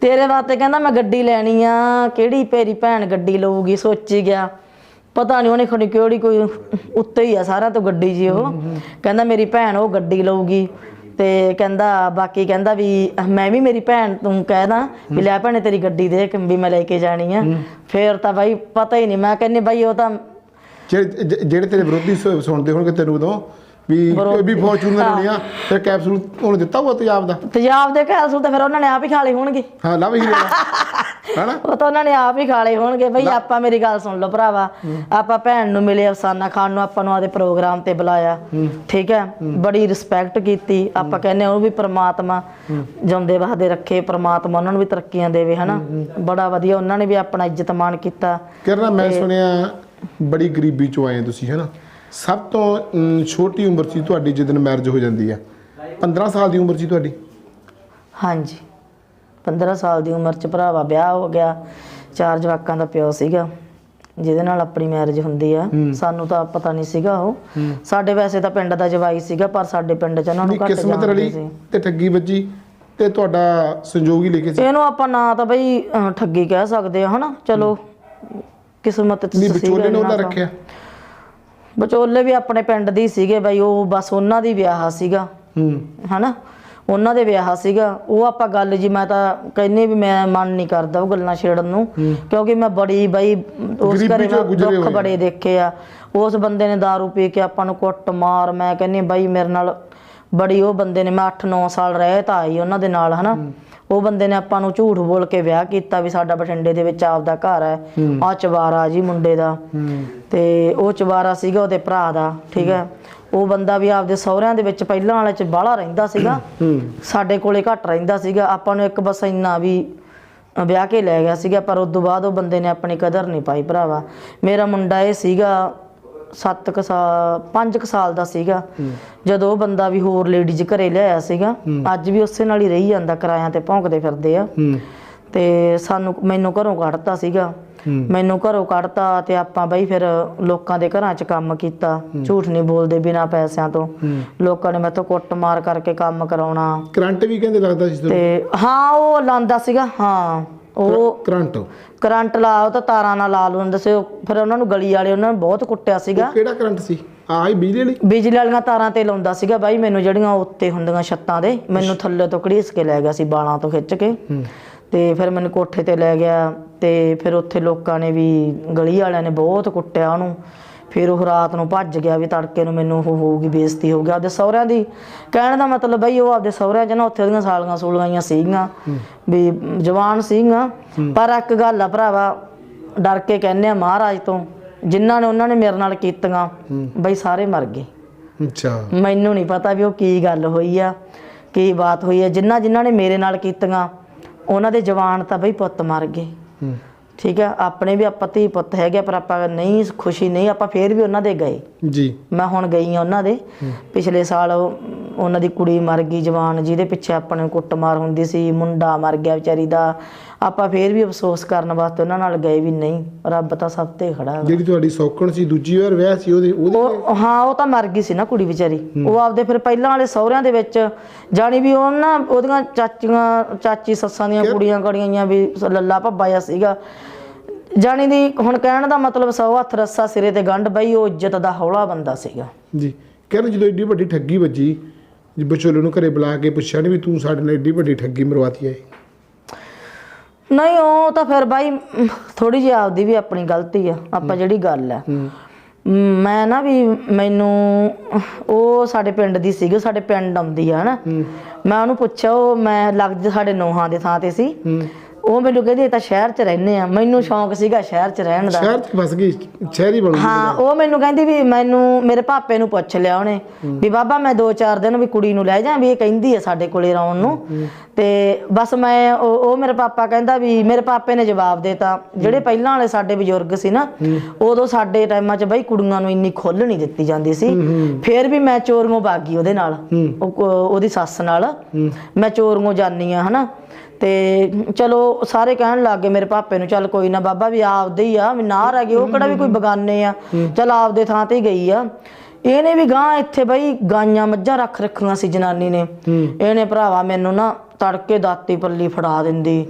ਤੇਰੇ ਵਾਸਤੇ ਕਹਿੰਦਾ ਮੈਂ ਗੱਡੀ ਲੈਣੀ ਆ ਕਿਹੜੀ ਤੇਰੀ ਭੈਣ ਗੱਡੀ ਲਊਗੀ ਸੋਚੀ ਗਿਆ। ਪਤਾ ਨਹੀਂ ਉਹਨੇ ਖਣੀ ਕਿਹੜੀ ਕੋਈ ਉੱਤੇ ਹੀ ਆ ਸਾਰਿਆਂ ਤੋਂ ਗੱਡੀ ਜੀ ਉਹ। ਕਹਿੰਦਾ ਮੇਰੀ ਭੈਣ ਉਹ ਗੱਡੀ ਲਊਗੀ। ਤੇ ਕਹਿੰਦਾ ਬਾਕੀ ਕਹਿੰਦਾ ਵੀ ਮੈਂ ਵੀ ਮੇਰੀ ਭੈਣ ਤੂੰ ਕਹਿਦਾ ਵੀ ਲੈ ਭੈਣੇ ਤੇਰੀ ਗੱਡੀ ਦੇ ਵੀ ਮੈਂ ਲੈ ਕੇ ਜਾਣੀ ਆ। ਫੇਰ ਤਾਂ ਬਾਈ ਪਤਾ ਹੀ ਨਹੀਂ ਮੈਂ ਕਹਿੰਨੀ ਬਾਈ ਉਹ ਤਾਂ ਜਿਹੜੇ ਤੇਰੇ ਵਿਰੋਧੀ ਸੁਣਦੇ ਹੋਣਗੇ ਤੈਨੂੰ ਉਦੋਂ ਵੀ ਵੀ ਫੋਰਚੂਨਰ ਲੈਣੀ ਆ ਤੇ ਕੈਪਸੂਲ ਉਹਨੇ ਦਿੱਤਾ ਉਹ ਤੇਜ਼ਾਬ ਦਾ? ਤੇਜ਼ਾਬ ਦੇ ਕੈਲਸੂ ਤਾਂ ਫਿਰ ਉਹਨਾਂ ਨੇ ਆਪ ਹੀ ਖਾ ਲਏ ਹੋਣਗੇ। ਹਾਂ ਲਵ ਹੀ ਹਨਾ? ਉਹ ਤਾਂ ਉਹਨਾਂ ਨੇ ਆਪ ਹੀ ਖਾ ਲਏ ਹੋਣਗੇ। ਬਈ ਆਪਾਂ ਮੇਰੀ ਗੱਲ ਸੁਣ ਲਓ ਭਰਾਵਾ। ਆਪਾਂ ਭੈਣ ਨੂੰ ਮਿਲੇ ਅਫਸਾਨਾ ਖਾਨ ਨੂੰ ਆਪਾਂ ਨੂੰ ਆਦੇ ਪ੍ਰੋਗਰਾਮ ਤੇ ਬੁਲਾਇਆ। ਠੀਕ ਹੈ? ਬੜੀ ਰਿਸਪੈਕਟ ਕੀਤੀ। ਆਪਾਂ ਕਹਿੰਦੇ ਉਹ ਵੀ ਪ੍ਰਮਾਤਮਾ ਜਿਉਂਦੇ ਵਸਦੇ ਰੱਖੇ ਪ੍ਰਮਾਤਮਾ ਉਹਨਾਂ ਨੂੰ ਵੀ ਤਰੱਕੀਆਂ ਦੇਵੇ ਹਨਾ? ਬੜਾ ਵਧੀਆ ਉਹਨਾਂ ਨੇ ਵੀ ਆਪਣਾ ਇੱਜ਼ਤ ਮਾਣ ਕੀਤਾ। ਕਿਰਨਾ ਮੈਂ ਸੁਣਿਆ ਬੜੀ ਗਰੀਬੀ ਚੋਂ ਆਏ ਤੁਸੀਂ ਹਨਾ? ਸਭ ਤੋਂ ਅਮ, ਛੋਟੀ ਉਮਰ ਸੀ ਤੁਹਾਡੀ ਜਦੋਂ ਮੈਰਿਜ ਹੋ ਜਾਂਦੀ ਆ। 15 ਸਾਲ ਦੀ ਉਮਰ ਸੀ ਤੁਹਾਡੀ? ਹਾਂਜੀ। 15 ਸਾਲ ਦੀ ਉਮਰ ਚ ਭਰਾਵਾ ਵਿਆਹ ਹੋ ਗਿਆ। ਚਾਰ ਜਵਾਕਾਂ ਦਾ ਪਿਓ ਸੀਗਾ। ਜਿਹਦੇ ਨਾਲ ਆਪਣੀ ਮੈਰਿਜ ਹੁੰਦੀ ਆ। ਸਾਨੂੰ ਤਾਂ ਪਤਾ ਨਹੀਂ ਸੀਗਾ ਉਹ। ਸਾਡੇ ਵੈਸੇ ਤਾਂ ਪਿੰਡ ਦਾ ਜਵਾਈ ਸੀਗਾ ਪਰ ਸਾਡੇ ਪਿੰਡ ਚ ਉਹਨਾਂ ਨੂੰ ਨਹੀਂ ਘੱਟ ਕਿਸਮਤ ਜਾਣਦੇ ਰਲੀ ਸੀ। ਤੇ ਠੱਗੀ ਵੱਜੀ ਤੇ ਤੁਹਾਡਾ ਸੰਜੋਗ ਹੀ ਲੈ ਕੇ ਸੀ? ਇਹਨੂੰ ਆਪਾਂ ਨਾ ਤਾਂ ਬਈ ਅਹ, ਠੱਗੀ ਕਹਿ ਸਕਦੇ ਆ ਹਨਾ? ਚਲੋ। ਕਿਸਮਤ ਚ ਨਹੀਂ ਸੀਗਾ ਵਿਚੋਲੇ ਨੇ ਉਹਦਾ। ਰੱਖਿਆ? ਵਿਚੋਲੇ ਵੀ ਆਪਣੇ ਪਿੰਡ ਦੀ ਸੀਗੇ ਬਈ ਉਹ ਬਸ ਉਹਨਾਂ ਦੀ ਵਿਆਹ ਸੀਗਾ। ਹੂੰ। ਹਨਾ? ਉਹਨਾਂ ਦੇ ਵਿਆਹ ਸੀਗਾ। ਉਹ ਆਪਾਂ ਗੱਲ ਜੀ ਮੈਂ ਤਾਂ ਕਹਿੰਨੀ ਵੀ ਮੈਂ ਮਨ ਨਹੀਂ ਕਰਦਾ ਉਹ ਗੱਲਾਂ ਛੇੜਨ ਨੂੰ। ਕਿਉਂਕਿ ਮੈਂ ਬੜੀ ਬਈ ਉਸ ਘਰੇ ਮੈਂ ਦੁੱਖ। ਬੜੇ ਦੇਖੇ ਆ। ਉਸ ਬੰਦੇ ਨੇ दारू ਪੀ ਕੇ ਆਪਾਂ ਨੂੰ ਕੁੱਟ ਮਾਰ ਮੈਂ ਕਹਿੰਨੀ ਬਈ ਮੇਰੇ ਨਾਲ ਬੜੀ ਉਹ ਬੰਦੇ ਨੇ ਮੈਂ 8-9 ਸਾਲ ਰਹਿ ਤਾਂ ਆਈ ਉਹਨਾਂ ਦੇ ਨਾਲ ਹਨਾ? ਉਹ ਬੰਦੇ ਨੇ ਆਪਾਂ ਨੂੰ ਝੂਠ ਬੋਲ ਕੇ ਵਿਆਹ ਕੀਤਾ ਵੀ ਸਾਡਾ ਬਠਿੰਡੇ ਦੇ ਵਿੱਚ ਆਪਦਾ ਘਰ ਹੈ। ਆ ਚਵਾਰਾ ਜੀ ਮੁੰਡੇ ਦਾ। ਤੇ ਉਹ ਚਵਾਰਾ ਸੀਗਾ ਉਹਦੇ ਭਰਾ ਦਾ ਠੀਕ ਹੈ? ਉਹ ਬੰਦਾ ਵੀ ਆਪਦੇ ਸਹੁਰਿਆਂ ਦੇ ਵਿੱਚ ਪਹਿਲਾਂ ਵਾਲੇ ਚ ਬਾਹਲਾ ਰਹਿੰਦਾ ਸੀਗਾ। ਸਾਡੇ ਕੋਲੇ ਘੱਟ ਰਹਿੰਦਾ ਸੀਗਾ। ਆਪਾਂ ਨੂੰ ਇੱਕ ਬਸ ਇੰਨਾ ਵੀ ਵਿਆਹ ਕੇ ਲੈ ਗਿਆ ਸੀਗਾ ਪਰ ਉਸ ਤੋਂ ਬਾਅਦ ਉਹ ਬੰਦੇ ਨੇ ਆਪਣੀ ਕਦਰ ਨਹੀਂ ਪਾਈ ਭਰਾਵਾ। ਮੇਰਾ ਮੁੰਡਾ ਇਹ ਸੀਗਾ 7 ਕ ਸਾਲ 5 ਕ ਸਾਲ ਦਾ ਸੀਗਾ। ਜਦੋਂ ਉਹ ਬੰਦਾ ਵੀ ਹੋਰ ਲੇਡੀਜ਼ ਘਰੇ ਲਿਆਇਆ ਸੀਗਾ ਅੱਜ ਵੀ ਉਸੇ ਨਾਲ ਹੀ ਰਹੀ ਜਾਂਦਾ ਕਿਰਾਇਆਂ ਤੇ ਭੌਂਕਦੇ ਫਿਰਦੇ ਆ। ਤੇ ਸਾਨੂੰ ਮੈਨੂੰ ਘਰੋਂ ਕੱਢਤਾ ਸੀਗਾ। ਮੈਨੂੰ ਘਰੋਂ ਕੱਢਤਾ ਤੇ ਆਪਾਂ ਬਈ ਫਿਰ ਲੋਕਾਂ ਦੇ ਘਰਾਂ 'ਚ ਕੰਮ ਕੀਤਾ। ਝੂਠ ਨਹੀਂ ਬੋਲਦੇ ਬਿਨਾ ਪੈਸਿਆਂ ਤੋਂ। ਲੋਕਾਂ ਨੇ ਮੈਥੋਂ ਕੁੱਟ ਮਾਰ ਕਰਕੇ ਕੰਮ ਕਰਾਉਣਾ। ਕਰੰਟ ਵੀ ਕਹਿੰਦੇ ਲੱਗਦਾ ਸੀ ਤੇ ਹਾਂ ਉਹ ਲਾਂਦਾ ਸੀਗਾ ਹਾਂ। ਉਹ ਕਰੰਟ। ਕਰੰਟ ਲਾਓ ਤਾਂ ਤਾਰਾਂ ਨਾਲ ਲਾ ਲੂੰਦੇ ਸੀ ਉਹ- ਫਿਰ ਉਹਨਾਂ ਨੂੰ ਗਲੀ ਵਾਲੇ ਉਹਨਾਂ ਨੇ ਬਹੁਤ ਕੁੱਟਿਆ ਸੀਗਾ। ਕਿਹੜਾ ਕਰੰਟ ਸੀ? ਆਹ ਬਿਜਲੀ ਵਾਲੀ? ਬਿਜਲੀ ਵਾਲੀਆਂ ਤਾਰਾਂ ਤੇ ਲਾਉਂਦਾ ਸੀਗਾ ਬਾਈ ਮੈਨੂੰ ਜਿਹੜੀਆਂ ਉੱਤੇ ਹੁੰਦੀਆਂ ਛੱਤਾਂ ਦੇ ਮੈਨੂੰ ਥੱਲੇ ਤੋਂ ਘੜੀਸ ਕੇ ਲੈ ਗਿਆ ਸੀ ਬਾਲਾਂ ਤੋਂ ਖਿੱਚ ਕੇ। ਤੇ ਫਿਰ ਮੈਨੂੰ ਕੋਠੇ ਤੇ ਲੈ ਗਿਆ ਤੇ ਫਿਰ ਉੱਥੇ ਲੋਕਾਂ ਨੇ ਵੀ ਗਲੀ ਵਾਲਿਆਂ ਨੇ ਬਹੁਤ ਕੁੱਟਿਆ ਉਹਨੂੰ। ਫਿਰ ਉਹ ਰਾਤ ਨੂੰ ਭੱਜ ਗਿਆ ਵੀ ਤੜਕੇ ਨੂੰ ਮੈਨੂੰ ਉਹ ਹੋਊਗੀ ਬੇਇੱਜ਼ਤੀ ਹੋ ਗਿਆ ਆਪਦੇ ਸਹੁਰਿਆਂ ਦੀ। ਕਹਿਣ ਦਾ ਮਤਲਬ ਬਈ ਉਹ ਆਪਦੇ ਸਹੁਰਿਆਂ 'ਚ ਨਾ ਉੱਥੇ ਉਹਦੀਆਂ ਸਾਲੀਆਂ ਸੂਲੀਆਂ ਸੀਗੀਆਂ ਵੀ ਜਵਾਨ ਸੀਗੀਆਂ। ਪਰ ਇੱਕ ਗੱਲ ਆ ਭਰਾਵਾ ਡਰ ਕੇ ਕਹਿੰਦੇ ਆ ਮਹਾਰਾਜ ਤੋਂ ਜਿਨ੍ਹਾਂ ਨੇ ਉਹਨਾਂ ਨੇ ਮੇਰੇ ਨਾਲ ਕੀਤੀਆਂ ਬਈ ਸਾਰੇ ਮਰ ਗਏ। ਅੱਛਾ। ਮੈਨੂੰ ਨਹੀਂ ਪਤਾ ਵੀ ਉਹ ਕੀ ਗੱਲ ਹੋਈ ਆ ਕੀ ਬਾਤ ਹੋਈ ਆ। ਜਿਨ੍ਹਾਂ ਜਿਨ੍ਹਾਂ ਨੇ ਮੇਰੇ ਨਾਲ ਕੀਤੀਆਂ ਉਹਨਾਂ ਦੇ ਜਵਾਨ ਤਾਂ ਬਈ ਪੁੱਤ ਮਰ ਗਏ। ਠੀਕ ਆ ਆਪਣੇ ਵੀ ਆਪਾਂ ਧੀ ਪੁੱਤ ਹੈਗੇ ਪਰ ਆਪਾਂ ਨਹੀਂ ਖੁਸ਼ੀ ਨਹੀਂ ਆਪਾਂ ਫੇਰ ਵੀ ਉਹਨਾਂ ਦੇ ਗਏ। ਜੀ। ਮੈਂ ਹੁਣ ਗਈ ਆ ਉਹਨਾਂ ਦੇ। ਪਿਛਲੇ ਸਾਲ ਉਹ- ਉਹਨਾਂ ਦੀ ਕੁੜੀ ਮਰ ਗਈ ਜਵਾਨ ਜਿਹਦੇ ਪਿੱਛੇ ਆਪਣੇ ਨੂੰ ਕੁੱਟਮਾਰ ਹੁੰਦੀ ਸੀ ਮੁੰਡਾ ਮਰ ਗਿਆ ਵਿਚਾਰੀ ਦਾ। ਆਪਾਂ ਫੇਰ ਵੀ ਅਫਸੋਸ ਕਰਨ ਵਾਸਤੇ ਉਹਨਾਂ ਨਾਲ ਗਏ ਵੀ ਨਹੀਂ ਰੱਬ ਤਾਂ ਸਭ ਤੇ ਖੜਾ ਹੈ ਜਿਹੜੀ ਤੁਹਾਡੀ ਸੌਕਣ ਸੀ ਦੂਜੀ ਵਾਰ ਵਿਆਹ ਸੀ ਉਹਦੇ ਉਹਦੇ ਉਹ ਹਾਂ ਉਹ ਤਾਂ ਮਰ ਗਈ ਸੀ ਨਾ ਕੁੜੀ ਵਿਚਾਰੀ। ਉਹ ਆਪਦੇ ਫਿਰ ਪਹਿਲਾਂ ਵਾਲੇ ਸਹੁਰਿਆਂ ਦੇ ਵਿੱਚ ਜਾਣੀ ਵੀ ਉਹ ਨਾ ਉਹਦੀਆਂ ਚਾਚੀਆਂ ਚਾਚੀ ਸੱਸਾਂ ਦੀਆਂ ਕੁੜੀਆਂ ਕੜੀਆਂ ਵੀ ਲੱਲਾ ਭੱਬਾ ਜਿਹਾ ਸੀਗਾ। ਜਾਣੀ ਦੀ ਹੁਣ ਕਹਿਣ ਦਾ ਮਤਲਬ ਸੌ ਹੱਥ ਰੱਸਾ ਸਿਰੇ ਤੇ ਗੰਢ ਬਈ ਉਹ ਇੱਜ਼ਤ ਦਾ ਹੌਲਾ ਬੰਦਾ ਸੀਗਾ। ਜੀ। ਕਹਿੰਦੇ ਜਦੋਂ ਏਡੀ ਵੱਡੀ ਠੱਗੀ ਵੱਜੀ ਜੀ ਵਿਚੋਲੇ ਨੂੰ ਘਰੇ ਬੁਲਾ ਕੇ ਪੁੱਛਿਆ ਨਹੀਂ ਵੀ ਤੂੰ ਸਾਡੇ ਨਾਲ ਏਡੀ ਵੱਡੀ ਠੱਗੀ ਮਰਵਾਤੀ ਹੈ ਨਹੀਂ ਉਹ ਤਾਂ ਫਿਰ ਬਾਈ ਥੋੜੀ ਜਿਹੀ ਆਪਦੀ ਵੀ ਆਪਣੀ ਗਲਤੀ ਆ ਆਪਾਂ ਜਿਹੜੀ ਗੱਲ ਆ। ਮ, ਨਾ ਵੀ ਮੈਨੂੰ ਉਹ ਸਾਡੇ ਪਿੰਡ ਦੀ ਸੀਗੀ ਉਹ ਸਾਡੇ ਪਿੰਡ ਆਉਂਦੀ ਆ ਹਨਾ। ਮੈਂ ਉਹਨੂੰ ਪੁੱਛਿਆ ਉਹ ਮੈਂ ਲੱਗਦੀ ਸਾਡੇ ਨੋਹਾਂ ਦੇ ਥਾਂ ਤੇ ਸੀ। ਉਹ ਮੈਨੂੰ ਕਹਿੰਦੀ ਇਹ ਤਾਂ ਸ਼ਹਿਰ 'ਚ ਰਹਿੰਦੇ ਆ। ਮੈਨੂੰ ਸ਼ੌਂਕ ਸੀਗਾ ਸ਼ਹਿਰ 'ਚ ਰਹਿਣ ਦਾ। ਸ਼ਹਿਰ ਚ ਫਸ ਗਈ ਸ਼ਹਿਰੀ ਬਣ ਗਈ ਹਾਂ ਉਹ ਮੈਨੂੰ ਕਹਿੰਦੀ ਵੀ ਮੈਨੂੰ ਮੇਰੇ ਪਾਪੇ ਨੂੰ ਪੁੱਛ ਲਿਆ ਉਹਨੇ ਵੀ ਬਾਬਾ ਮੈਂ 2-4 ਦਿਨ ਵੀ ਕੁੜੀ ਨੂੰ ਲੈ ਜਾ ਵੀ ਇਹ ਕਹਿੰਦੀ ਹੈ ਸਾਡੇ ਕੋਲੇ ਰੌਣ ਨੂੰ। ਤੇ ਬਸ ਮੈਂ ਉਹ ਉਹ ਮੇਰੇ ਪਾਪਾ ਕਹਿੰਦਾ ਵੀ ਮੇਰੇ ਪਾਪੇ ਨੇ ਜਵਾਬ ਦੇਤਾ। ਜਿਹੜੇ ਪਹਿਲਾਂ ਵਾਲੇ ਸਾਡੇ ਬਜ਼ੁਰਗ ਸੀ ਨਾ ਉਦੋਂ ਸਾਡੇ ਟਾਈਮਾਂ 'ਚ ਬਈ ਕੁੜੀਆਂ ਨੂੰ ਇੰਨੀ ਖੁੱਲ ਨਹੀਂ ਦਿੱਤੀ ਜਾਂਦੀ ਸੀ। ਫਿਰ ਵੀ ਮੈਂ ਚੋਰੀਆਂ ਬਾਗੀ ਉਹਦੇ ਨਾਲ। ਉਹ ਉਹਦੀ ਸੱਸ ਨਾਲ। ਮੈਂ ਚੋਰੀਆਂ ਜਾਨੀ ਆ ਹਨਾ? ਤੇ ਚਲੋ ਸਾਰੇ ਕਹਿਣ ਲੱਗ ਗਏ ਮੇਰੇ ਪਾਪੇ ਨੂੰ ਚੱਲ ਕੋਈ ਨਾ ਬਾਬਾ ਵੀ ਆਪਦੇ ਹੀ ਆ ਵੀ ਨਾ ਰਹਿ ਗਏ ਉਹ ਕਿਹੜਾ ਵੀ ਕੋਈ ਬਗਾਨੇ ਆ। ਚੱਲ ਆਪਦੇ ਥਾਂ ਤੇ ਹੀ ਗਈ ਆ। ਇਹਨੇ ਵੀ ਗਾਂ ਇੱਥੇ ਬਈ ਗਾਈਆਂ ਮੱਝਾਂ ਰੱਖ ਰੱਖੀਆਂ ਸੀ ਜਨਾਨੀ ਨੇ। ਇਹਨੇ ਭਰਾਵਾ ਮੈਨੂੰ ਨਾ ਤੜਕੇ ਦਾਤੀ ਪੱਲੀ ਫੜਾ ਦਿੰਦੀ।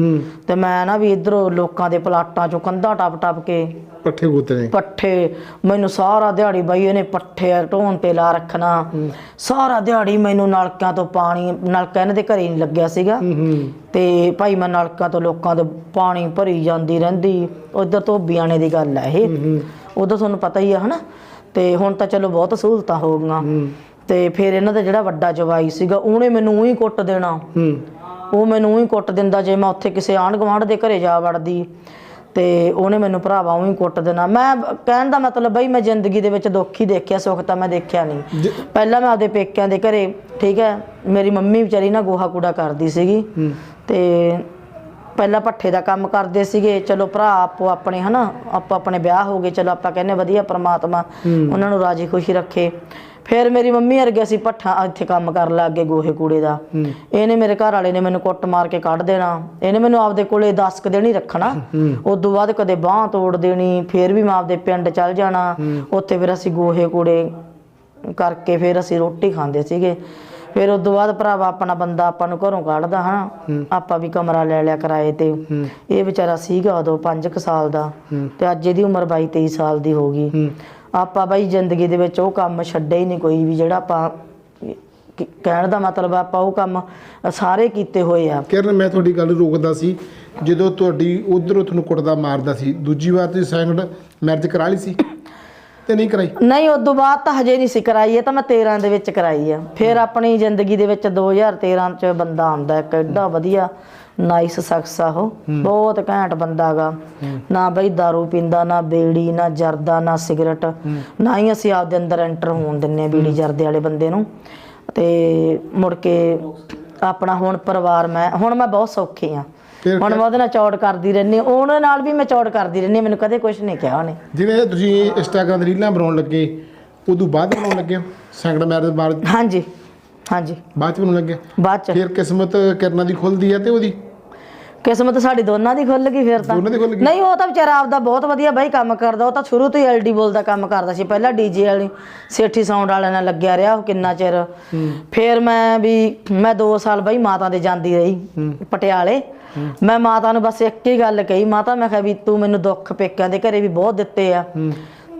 ਤੇ ਮੈਂ ਨਾ ਵੀ ਇਧਰੋਂ ਲੋਕਾਂ ਦੇ ਪਲਾਟਾਂ ਚੋਂ ਕੰਧਾਂ ਟੱਪ ਟੱਪ ਕੇ ਪੱਠੇ ਗੋਤਨੇ ਪੱਠੇ ਮੈਨੂੰ ਸਾਰਾ ਦਿਹਾੜੀ ਬਾਈ ਇਹਨੇ ਪੱਠੇ ਢੋਣ ਤੇ ਲਾ ਰੱਖਣਾ। ਸਾਰਾ ਦਿਹਾੜੀ ਮੈਨੂੰ ਨਲਕਿਆਂ ਤੋਂ ਪਾਣੀ ਨਲਕਾ ਇਹਨਾਂ ਦੇ ਘਰੇ ਨਹੀਂ ਲੱਗਿਆ ਸੀਗਾ। ਤੇ ਭਾਈ ਮੈਂ ਨਲਕਿਆਂ ਤੋਂ ਲੋਕਾਂ ਦੇ ਪਾਣੀ ਭਰੀ ਜਾਂਦੀ ਰਹਿੰਦੀ। ਉਧਰ ਤੋਂ ਬਿਆਣੇ ਦੀ ਗੱਲ ਹੈ ਇਹ ਉਦੋਂ ਤੁਹਾਨੂੰ ਪਤਾ ਹੀ ਆ ਹਨਾ? ਤੇ ਹੁਣ ਤਾਂ ਚਲੋ ਬਹੁਤ ਸਹੂਲਤਾਂ ਹੋ ਗਈਆਂ। ਤੇ ਫਿਰ ਇਹਨਾਂ ਦਾ ਜਿਹੜਾ ਵੱਡਾ ਜਵਾਈ ਸੀਗਾ ਉਹਨੇ ਮੈਨੂੰ ਉਹੀ ਕੁੱਟ ਦੇਣਾ। ਉਹ ਮੈਨੂੰ ਉਹੀ ਕੁੱਟ ਦਿੰਦਾ ਜੇ ਮੈਂ ਉੱਥੇ ਕਿਸੇ ਆਂਢ ਗੁਆਂਢ ਦੇ ਘਰੇ ਜਾ ਵੜਦੀ। ਤੇ ਉਹਨੇ ਮੈਨੂੰ ਭਰਾਵਾ ਉਹੀ ਕੁੱਟ ਦੇਣਾ। ਮੈਂ ਕਹਿਣ ਦਾ ਮਤਲਬ ਬਈ ਮੈਂ ਜ਼ਿੰਦਗੀ ਦੇ ਵਿੱਚ ਦੁੱਖ ਹੀ ਦੇਖਿਆ ਸੁੱਖ ਤਾਂ ਮੈਂ ਦੇਖਿਆ ਨਹੀਂ। ਪਹਿਲਾਂ ਮੈਂ ਆਪਦੇ ਪੇਕਿਆਂ ਦੇ ਘਰੇ ਠੀਕ ਹੈ ਮੇਰੀ ਮੰਮੀ ਵਿਚਾਰੀ ਨਾ ਗੋਹਾ ਕੂੜਾ ਕਰਦੀ ਸੀਗੀ। ਤੇ ਪਹਿਲਾਂ ਪੱਠੇ ਦਾ ਕੰਮ ਕਰਦੇ ਸੀਗੇ ਚਲੋ ਭਰਾ ਆਪੋ ਆਪਣੇ ਹਨਾ ਆਪੋ ਆਪਣੇ ਵਿਆਹ ਹੋ ਗਏ ਚਲੋ ਆਪਾਂ ਕਹਿੰਦੇ ਵਧੀਆ ਪ੍ਰਮਾਤਮਾ ਉਹਨਾਂ ਨੂੰ ਰਾਜੀ ਖੁਸ਼ੀ ਰੱਖੇ। ਫਿਰ ਮੇਰੀ ਮੰਮੀ ਵਰਗੇ ਅਸੀਂ ਪੱਠਾ ਇੱਥੇ ਕੰਮ ਕਰਨ ਲੱਗ ਗਏ ਗੋਹੇ ਕੂੜੇ ਦਾ। ਇਹਨੇ ਮੇਰੇ ਘਰ ਵਾਲੇ ਨੇ ਮੈਨੂੰ ਕੁੱਟ ਮਾਰ ਕੇ ਕੱਢ ਦੇਣਾ। ਇਹਨੇ ਮੈਨੂੰ ਆਪਦੇ ਕੋਲੇ 10 ਕੁ ਦਿਨ ਹੀ। ਰੱਖਣਾ ਉਸ ਤੋਂ ਬਾਅਦ ਕਦੇ ਬਾਹ ਤੋੜ ਦੇਣੀ ਫਿਰ ਵੀ ਮੈਂ ਆਪਦੇ ਪਿੰਡ ਚੱਲ ਜਾਣਾ। ਉੱਥੇ ਫਿਰ ਅਸੀਂ ਗੋਹੇ ਕੂੜੇ ਕਰਕੇ ਫਿਰ ਅਸੀਂ ਰੋਟੀ ਖਾਂਦੇ ਸੀਗੇ। ਫਿਰ ਉਸ ਤੋਂ ਬਾਅਦ ਭਰਾਵਾ ਆਪਣਾ ਬੰਦਾ ਆਪਾਂ ਨੂੰ ਘਰੋਂ ਕੱਢਦਾ ਹਨਾ? ਆਪਾਂ ਵੀ ਕਮਰਾ ਲੈ ਲਿਆ ਕਿਰਾਏ ਤੇ। ਇਹ ਵਿਚਾਰਾ ਸੀਗਾ ਉਦੋਂ 5 ਕੁ ਸਾਲ ਦਾ ਤੇ ਅੱਜ ਇਹਦੀ ਉਮਰ 22 23 ਸਾਲ ਦੀ ਹੋ ਗਈ। ਆਪਾਂ ਬਾਈ ਜ਼ਿੰਦਗੀ ਦੇ ਵਿੱਚ ਉਹ ਕੰਮ ਛੱਡੇ ਹੀ ਨਹੀਂ ਕੋਈ ਵੀ ਜਿਹੜਾ ਆਪਾਂ ਕਹਿਣ ਦਾ ਮਤਲਬ ਆਪਾਂ ਉਹ ਕੰਮ ਸਾਰੇ ਕੀਤੇ ਹੋਏ ਆ। ਕਿਰਨ ਮੈਂ ਤੁਹਾਡੀ ਗੱਲ ਰੋਕਦਾ ਸੀ ਜਦੋਂ ਤੁਹਾਡੀ ਉਧਰੋਂ ਤੁਹਾਨੂੰ ਕੁੱਟਦਾ ਮਾਰਦਾ ਸੀ। ਦੂਜੀ ਵਾਰ ਤੁਸੀਂ ਸੈਕੰਡ ਮੈਰਿਜ ਕਰਾ ਲਈ ਸੀ? ਤੇ ਨਹੀਂ ਕਰਾਈ? ਨਹੀਂ ਉਸ ਤੋਂ ਬਾਅਦ ਤਾਂ ਹਜੇ ਨਹੀਂ ਸੀ ਕਰਾਈ ਇਹ ਤਾਂ ਮੈਂ 13 ਦੇ ਵਿੱਚ ਕਰਾਈ ਆ। ਫਿਰ ਆਪਣੀ ਜ਼ਿੰਦਗੀ ਦੇ ਵਿੱਚ 2013 ਚ ਬੰਦਾ ਆਉਂਦਾ ਇੱਕ ਐਡਾ ਵਧੀਆ ਨਾਈਸ ਸ਼ਖਸ ਆ ਉਹ। ਬਹੁਤ ਘੈਂਟ ਬੰਦਾ ਗਾ। ਨਾ ਬਈ दारू ਪੀਂਦਾ ਨਾ ਬੇੜੀ ਨਾ ਜਰਦਾ ਨਾ ਸਿਗਰਟ। ਨਾ ਹੀ ਅਸੀਂ ਆਪਦੇ ਅੰਦਰ ਐਂਟਰ ਹੋਣ ਦਿੰਨੇ ਆ ਬੀੜੀ ਜਰਦੇ ਵਾਲੇ ਬੰਦੇ ਨੂੰ। ਤੇ ਮੁੜ ਕੇ ਆਪਣਾ ਹੁਣ ਪਰਿਵਾਰ ਮੈਂ ਹੁਣ ਮੈਂ ਬਹੁਤ ਸੌਖੀ ਆ। ਹੁਣ ਮੈਂ ਉਹਦੇ ਨਾਲ ਚੌੜ ਕਰਦੀ ਰਹਿੰਦੀ ਹਾਂ। ਉਹਦੇ ਨਾਲ ਵੀ ਮੈਂ ਚੌੜ ਕਰਦੀ ਰਹਿੰਦੀ ਮੈਨੂੰ ਕਦੇ ਕੁਝ ਨਹੀਂ ਕਿਹਾ ਉਹਨੇ। ਜਿਹੜੇ ਤੁਸੀਂ ਇੰਸਟਾਗ੍ਰਾਮ ਦੇ ਰੀਲਾਂ ਬਣਾਉਣ ਲੱਗੇ ਉਦੋਂ ਬਾਅਦ ਬਣਾਉਣ ਲੱਗੇ ਹੋ? ਸੈਕੰਡ ਮੈਰਿਜ ਬਾਅਦ? ਹਾਂਜੀ ਹਾਂਜੀ। ਬਾਅਦ ਚ ਬਣਾਉਣ ਲੱਗੇ? ਬਾਅਦ ਚ। ਫਿਰ ਕਿਸਮਤ ਕਿਰਨਾਂ ਦੀ ਖੁੱਲਦੀ ਹੈ ਤੇ ਉਹਦੀ? ਕਿਸਮਤ ਸਾਡੀ ਦੋਨਾਂ ਦੀ ਖੁੱਲ ਗਈ ਫਿਰ ਤਾਂ। ਨਹੀਂ ਉਹ ਤਾਂ ਵਿਚਾਰਾ ਆਪਦਾ ਬਹੁਤ ਵਧੀਆ ਬਾਈ ਕੰਮ ਕਰਦਾ। ਉਹ ਤਾਂ ਸ਼ੁਰੂ ਤੋਂ ਹੀ ਐਲਡੀ ਬੋਲ ਦਾ ਕੰਮ ਕਰਦਾ ਸੀ। ਪਹਿਲਾਂ ਡੀਜੇ ਵਾਲੀ ਸੇਠੀ ਸਾਊਂਡ ਵਾਲਿਆਂ ਨਾਲ ਲੱਗਿਆ ਰਿਹਾ ਉਹ ਕਿੰਨਾ ਚਿਰ। ਫਿਰ ਮੈਂ ਵੀ ਮੈਂ 2 ਸਾਲ ਬਾਈ ਮਾਤਾ ਦੇ ਜਾਂਦੀ ਰਹੀ ਪਟਿਆਲੇ। ਮੈਂ ਮਾਤਾ ਨੂੰ ਬਸ ਇੱਕ ਹੀ ਗੱਲ ਕਹੀ ਮਾਤਾ ਮੈਂ ਕਿਹਾ ਵੀ ਤੂੰ ਮੈਨੂੰ ਦੁੱਖ ਪੇਕਿਆਂ ਦੇ ਘਰੇ ਵੀ ਬਹੁਤ ਦਿੱਤੇ ਆ।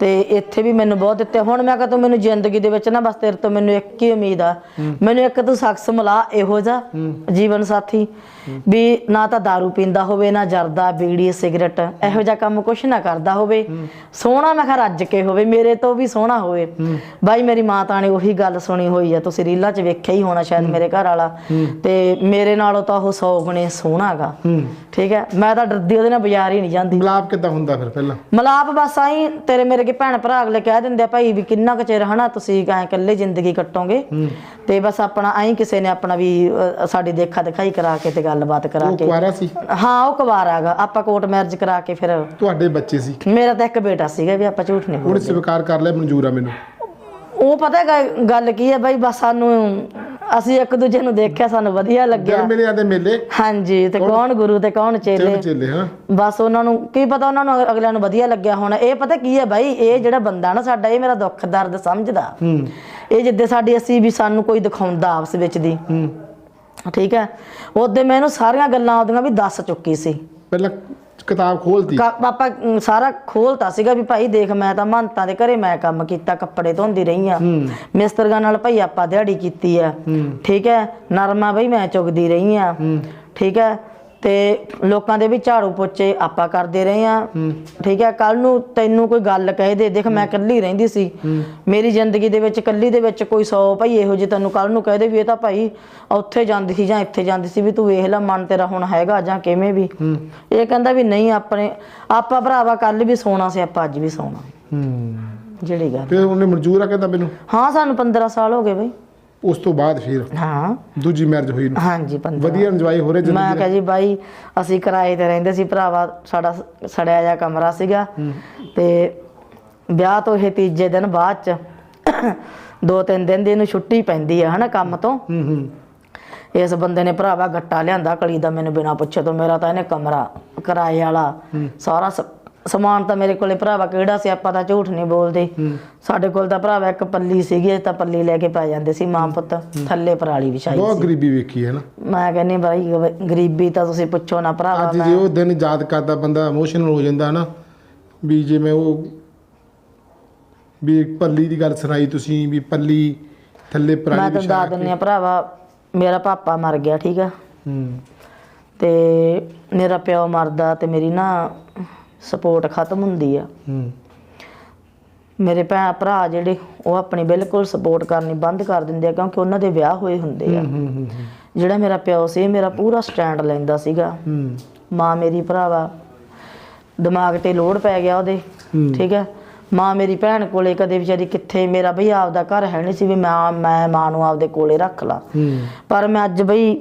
ਤੇ ਇੱਥੇ ਵੀ ਮੈਨੂੰ ਬਹੁਤ ਦਿੱਤੇ। ਹੁਣ ਮੈਂ ਕਿਹਾ ਤੂੰ ਮੈਨੂੰ ਜ਼ਿੰਦਗੀ ਦੇ ਵਿੱਚ ਨਾ ਬਸ ਤੇਰੇ ਤੋਂ ਮੈਨੂੰ ਇੱਕ ਹੀ ਉਮੀਦ ਆ। ਮੈਨੂੰ ਇੱਕ ਤੂੰ ਸ਼ਖਸ ਮਿਲਾ ਇਹੋ ਜਿਹਾ ਜੀਵਨ ਸਾਥੀ। ਵੀ ਨਾ ਤਾਂ दारू ਪੀਂਦਾ ਹੋਵੇ ਨਾ ਜਰਦਾ ਬੀੜੀ ਸਿਗਰਟ ਇਹੋ ਜਿਹਾ ਕੰਮ ਕੁਛ ਨਾ ਕਰਦਾ ਹੋਵੇ। ਸੋਹਣਾ ਮੈਂ ਰੱਜ ਕੇ ਹੋਵੇ ਮੇਰੇ ਤੋਂ ਵੀ ਸੋਹਣਾ ਹੋਵੇ। ਬਾਈ ਮੇਰੀ ਮਾਤਾ ਨੇ ਉਹੀ ਗੱਲ ਸੁਣੀ ਹੋਈ ਆ ਤੁਸੀਂ ਰੀਲਾਂ 'ਚ ਵੇਖਿਆ ਹੀ ਹੋਣਾ ਸ਼ਾਇਦ ਮੇਰੇ ਘਰ ਵਾਲਾ। ਤੇ ਮੇਰੇ ਨਾਲੋਂ ਤਾਂ ਉਹ 100 ਗੁਣੇ ਸੋਹਣਾਗਾ ਠੀਕ ਹੈ? ਮੈਂ ਤਾਂ ਡਰਦੀ ਉਹਦੇ ਨਾਲ ਬਾਜ਼ਾਰ ਹੀ ਨਹੀਂ ਜਾਂਦੀ। ਮਲਾਪ ਕਿੱਦਾਂ ਹੁੰਦਾ ਫਿਰ ਪਹਿਲਾਂ? ਮਲਾਪ ਬਸ ਆਈ ਤੇਰੇ ਮੇਰੇ ਕੇ ਭੈਣ ਭਰਾ ਅਗਲੇ ਕਹਿ ਦਿੰਦੇ ਆ ਭਾਈ ਵੀ ਕਿੰਨਾ ਕੁ ਚਿਰ ਹਨਾ ਤੁਸੀਂ ਐ ਇਕੱਲੇ ਜ਼ਿੰਦਗੀ ਕੱਟੋਗੇ? ਤੇ ਬਸ ਆਪਣਾ ਐਂ ਕਿਸੇ ਨੇ ਆਪਣਾ ਵੀ ਸਾਡੀ ਦੇਖਾ ਦਿਖਾਈ ਕਰਾ ਕੇ ਤੇ ਗੱਲਬਾਤ ਕਰਾ ਉਹ ਕੇ। ਕੁਆਰਾ ਸੀ? ਹਾਂ ਉਹ ਕੁਵਾਰਾਗਾ ਆਪਾਂ ਕੋਰਟ ਮੈਰਿਜ ਕਰਾ ਕੇ ਫਿਰ ਤੁਹਾਡੇ ਬੱਚੇ ਸੀ। ਮੇਰਾ ਤਾਂ ਇੱਕ ਬੇਟਾ ਸੀਗਾ ਵੀ ਆਪਾਂ ਝੂਠ ਨਹੀਂ ਉਹਨੇ ਸਵੀਕਾਰ ਕਰ ਲਿਆ ਮਨਜ਼ੂਰ ਆ ਮੈਨੂੰ। ਉਹ ਪਤਾ ਗ- ਗੱਲ ਕੀ ਹੈ ਬਾਈ ਬਸ ਸਾਨੂੰ ਅਸੀਂ ਇੱਕ ਦੂਜੇ ਨੂੰ ਦੇਖਿਆ ਸਾਨੂੰ ਵਧੀਆ ਲੱਗਿਆ। ਜਦ ਮਿਲੇ ਆਂਦੇ ਮੇਲੇ। ਹਾਂਜੀ ਤੇ ਕੌਣ? ਗੁਰੂ ਤੇ ਕੌਣ ਚੇਲੇ ਚੇਲੇ? ਚੇਲੇ ਹਾਂ। ਬਸ ਉਹਨਾਂ ਨੂੰ ਕੀ ਪਤਾ ਉਹਨਾਂ ਨੂੰ ਅਗ- ਅਗਲਿਆਂ ਨੂੰ ਵਧੀਆ ਲੱਗਿਆ ਹੋਣਾ। ਇਹ ਪਤਾ ਕੀ ਹੈ ਬਾਈ ਇਹ ਜਿਹੜਾ ਬੰਦਾ ਨਾ ਸਾਡਾ ਇਹ ਮੇਰਾ ਦੁੱਖ ਦਰਦ ਸਮਝਦਾ। ਹੂੰ। ਇਹ ਜਿੱਦੇ ਸਾਡੀ ਅਸੀਂ ਵੀ ਸਾਨੂੰ ਕੋਈ ਦਿਖਾਉਂਦਾ ਆਪਸ ਵਿੱਚ ਦੀ। ਹੂੰ। ਠੀਕ ਹੈ? ਉਹਦੇ ਮੈਂ ਇਹਨੂੰ ਸਾਰੀਆਂ ਗੱਲਾਂ ਉਹਦੀਆਂ ਵੀ ਦੱਸ ਚੁੱਕੀ ਸੀ। ਪਹਿਲਾਂ ਕਿਤਾਬ ਖੋਲਤੀ? ਕਾ- ਪਾਪਾ ਅਮ, ਸਾਰਾ ਖੋਲਤਾ ਸੀਗਾ ਵੀ ਭਾਈ ਦੇਖ ਮੈਂ ਤਾਂ ਮੰਤਾਂ ਦੇ ਘਰੇ ਮੈਂ ਕੰਮ ਕੀਤਾ ਕੱਪੜੇ ਧੋਂਦੀ ਰਹੀ ਆ ਮਿਸਤਰੀਆਂ ਨਾਲ ਭਾਈ ਆਪਾਂ ਦਿਹਾੜੀ ਕੀਤੀ ਆ ਠੀਕ ਹੈ? ਨਰਮਾ ਬਈ ਮੈਂ ਚੁਗਦੀ ਰਹੀ ਆ ਠੀਕ ਹੈ? ਤੇ ਲੋਕਾਂ ਦੇ ਵੀ ਝਾੜੂ ਪੋਚੇ ਆਪਾਂ ਕਰਦੇ ਰਹੇ ਆ ਠੀਕ ਹੈ ਕੱਲ ਨੂੰ ਤੈਨੂੰ ਕੋਈ ਗੱਲ ਕਹਿ ਦੇ ਦੇਖ ਮੈਂ ਇਕੱਲੀ ਰਹਿੰਦੀ ਸੀ। ਮੇਰੀ ਜ਼ਿੰਦਗੀ ਦੇ ਵਿੱਚ ਇਕੱਲੀ ਦੇ ਵਿੱਚ ਕੋਈ 100 ਭਾਈ ਇਹੋ ਜਿਹੇ ਤੈਨੂੰ ਕੱਲ ਨੂੰ ਕਹਿ ਦੇ ਵੀ ਇਹ ਤਾਂ ਭਾਈ ਉੱਥੇ ਜਾਂਦੀ ਸੀ ਜਾਂ ਇੱਥੇ ਜਾਂਦੀ ਸੀ ਵੀ ਤੂੰ ਵੇਖ ਲੈ ਮਨ ਤੇਰਾ ਹੁਣ ਹੈਗਾ ਜਾਂ ਕਿਵੇਂ ਵੀ। ਇਹ ਕਹਿੰਦਾ ਵੀ ਨਹੀਂ ਆਪਣੇ ਆਪਾਂ ਭਰਾਵਾ ਕੱਲ ਵੀ ਸੋਣਾ ਸੀ ਆਪਾਂ ਅੱਜ ਵੀ ਸੋਣਾ। ਹੂੰ। ਜਿਹੜੀ ਗੱਲ। ਫਿਰ ਉਹਨੇ ਮਨਜ਼ੂਰ ਆ ਕਹਿੰਦਾ ਮੈਨੂੰ? ਹਾਂ ਸਾਨੂੰ 15 ਸਾਲ ਹੋ ਗਏ ਬਈ। ਉਸ ਤੋਂ ਬਾਅਦ ਫਿਰ ਹਾਂ। ਦੂਜੀ ਮੈਰਿਜ ਹੋਈ। ਨੂੰ। ਹਾਂਜੀ 15 ਵਧੀਆ ਇੰਜੋਏ ਹੋ ਰਿਹਾ ਮੈਂ ਜ਼ਿੰਦਗੀ ਕਿਹਾ ਜੀ ਬਾਈ ਅਸੀਂ ਕਿਰਾਏ ਤੇ ਰਹਿੰਦੇ ਸੀ ਭਰਾਵਾ ਸਾਡਾ ਸੜਿਆ ਜਿਹਾ ਕਮਰਾ ਸੀਗਾ। ਤੇ ਵਿਆਹ ਤੋਂ ਇਹ ਤੀਜੇ ਦਿਨ ਬਾਅਦ ਚ ਦੋ ਤਿੰਨ ਦਿਨ ਦੀ ਇਹਨੂੰ ਛੁੱਟੀ ਪੈਂਦੀ ਆ ਹਨਾ ਕੰਮ ਤੋਂ? ਹੂੰ ਹੂੰ। ਇਸ ਬੰਦੇ ਨੇ ਭਰਾਵਾ ਗੱਟਾ ਲਿਆਂਦਾ ਕਲੀ ਦਾ ਮੈਨੂੰ ਬਿਨਾ ਪੁੱਛੇ ਤੋਂ ਮੇਰਾ ਤਾਂ ਇਹਨੇ ਕਮਰਾ ਕਿਰਾਏ ਵਾਲਾ ਸਾਰਾ ਸਮਾਨ ਤਾਂ ਮੇਰੇ ਕੋਲੇ ਭਰਾਵਾ ਕਿਹੜਾ ਸੀ ਆਪਾਂ ਤਾਂ ਝੂਠ ਨਹੀਂ ਬੋਲਦੇ। ਸਾਡੇ ਕੋਲ ਤਾਂ ਭਰਾਵਾ ਇੱਕ ਪੱਲੀ ਸੀਗੀ ਤਾਂ ਪੱਲੀ ਲੈ ਕੇ ਪੈ ਜਾਂਦੇ ਸੀ ਮਾਂ ਪੁੱਤ ਥੱਲੇ ਪਰਾਲੀ ਵਿਛਾਈ ਬਹੁਤ ਗਰੀਬੀ ਵੇਖੀ ਹੈ ਨਾ। ਮੈਂ ਕਹਿੰਨੀ ਬਾਈ ਗਰੀਬੀ ਤਾਂ ਤੁਸੀਂ ਪੁੱਛੋ ਨਾ ਭਰਾਵਾ ਅੱਜ ਜੇ ਉਹ ਦਿਨ ਯਾਦ ਕਰਦਾ ਬੰਦਾ ਇਮੋਸ਼ਨਲ ਹੋ ਜਾਂਦਾ ਨਾ ਵੀ ਜਿਵੇਂ ਉਹ ਵੀ ਪੱਲੀ ਦੀ ਗੱਲ ਸੁਣਾਈ ਤੁਸੀਂ ਵੀ ਪੱਲੀ ਥੱਲੇ ਮੈਂ ਪਰਾਲੀ ਤਾਂ ਦੱਸ ਦਿੰਨੀ ਆ ਭਰਾਵਾ ਮੇਰਾ ਪਾਪਾ ਮਰ ਗਿਆ ਠੀਕ ਆ। ਹੂੰ। ਤੇ ਮੇਰਾ ਪਿਓ ਮਰਦਾ ਤੇ ਮੇਰੀ ਨਾ ਸਪੋਰਟ ਖਤਮ ਹੁੰਦੀ ਆ। ਹੂੰ। ਮੇਰੇ ਭੈਣ ਭਰਾ ਜਿਹੜੇ ਉਹ ਆਪਣੀ ਬਿਲਕੁਲ ਸਪੋਰਟ ਕਰਨੀ ਬੰਦ ਕਰ ਦਿੰਦੇ ਆ ਕਿਉਂਕਿ ਉਹਨਾਂ ਦੇ ਵਿਆਹ ਹੋਏ ਹੁੰਦੇ ਆ। ਜਿਹੜਾ ਮੇਰਾ ਪਿਓ ਸੀ ਮੇਰਾ ਪੂਰਾ ਸਟੈਂਡ ਲੈਂਦਾ ਸੀਗਾ। ਮਾਂ ਮੇਰੀ ਭਰਾਵਾ ਦਿਮਾਗ ਤੇ ਲੋਡ ਪੈ ਗਿਆ ਉਹਦੇ ਠੀਕ ਹੈ ਮਾਂ ਮੇਰੀ ਭੈਣ ਕੋਲੇ ਕਦੇ ਵਿਚਾਰੀ ਕਿੱਥੇ ਮੇਰਾ ਬਈ ਆਪਦਾ ਘਰ ਹੈ ਨਹੀਂ ਸੀ ਵੀ ਮੈਂ ਮੈਂ ਮਾਂ ਨੂੰ ਆਪਦੇ ਕੋਲੇ ਰੱਖ ਲਾ। ਪਰ ਮੈਂ ਅੱਜ ਬਈ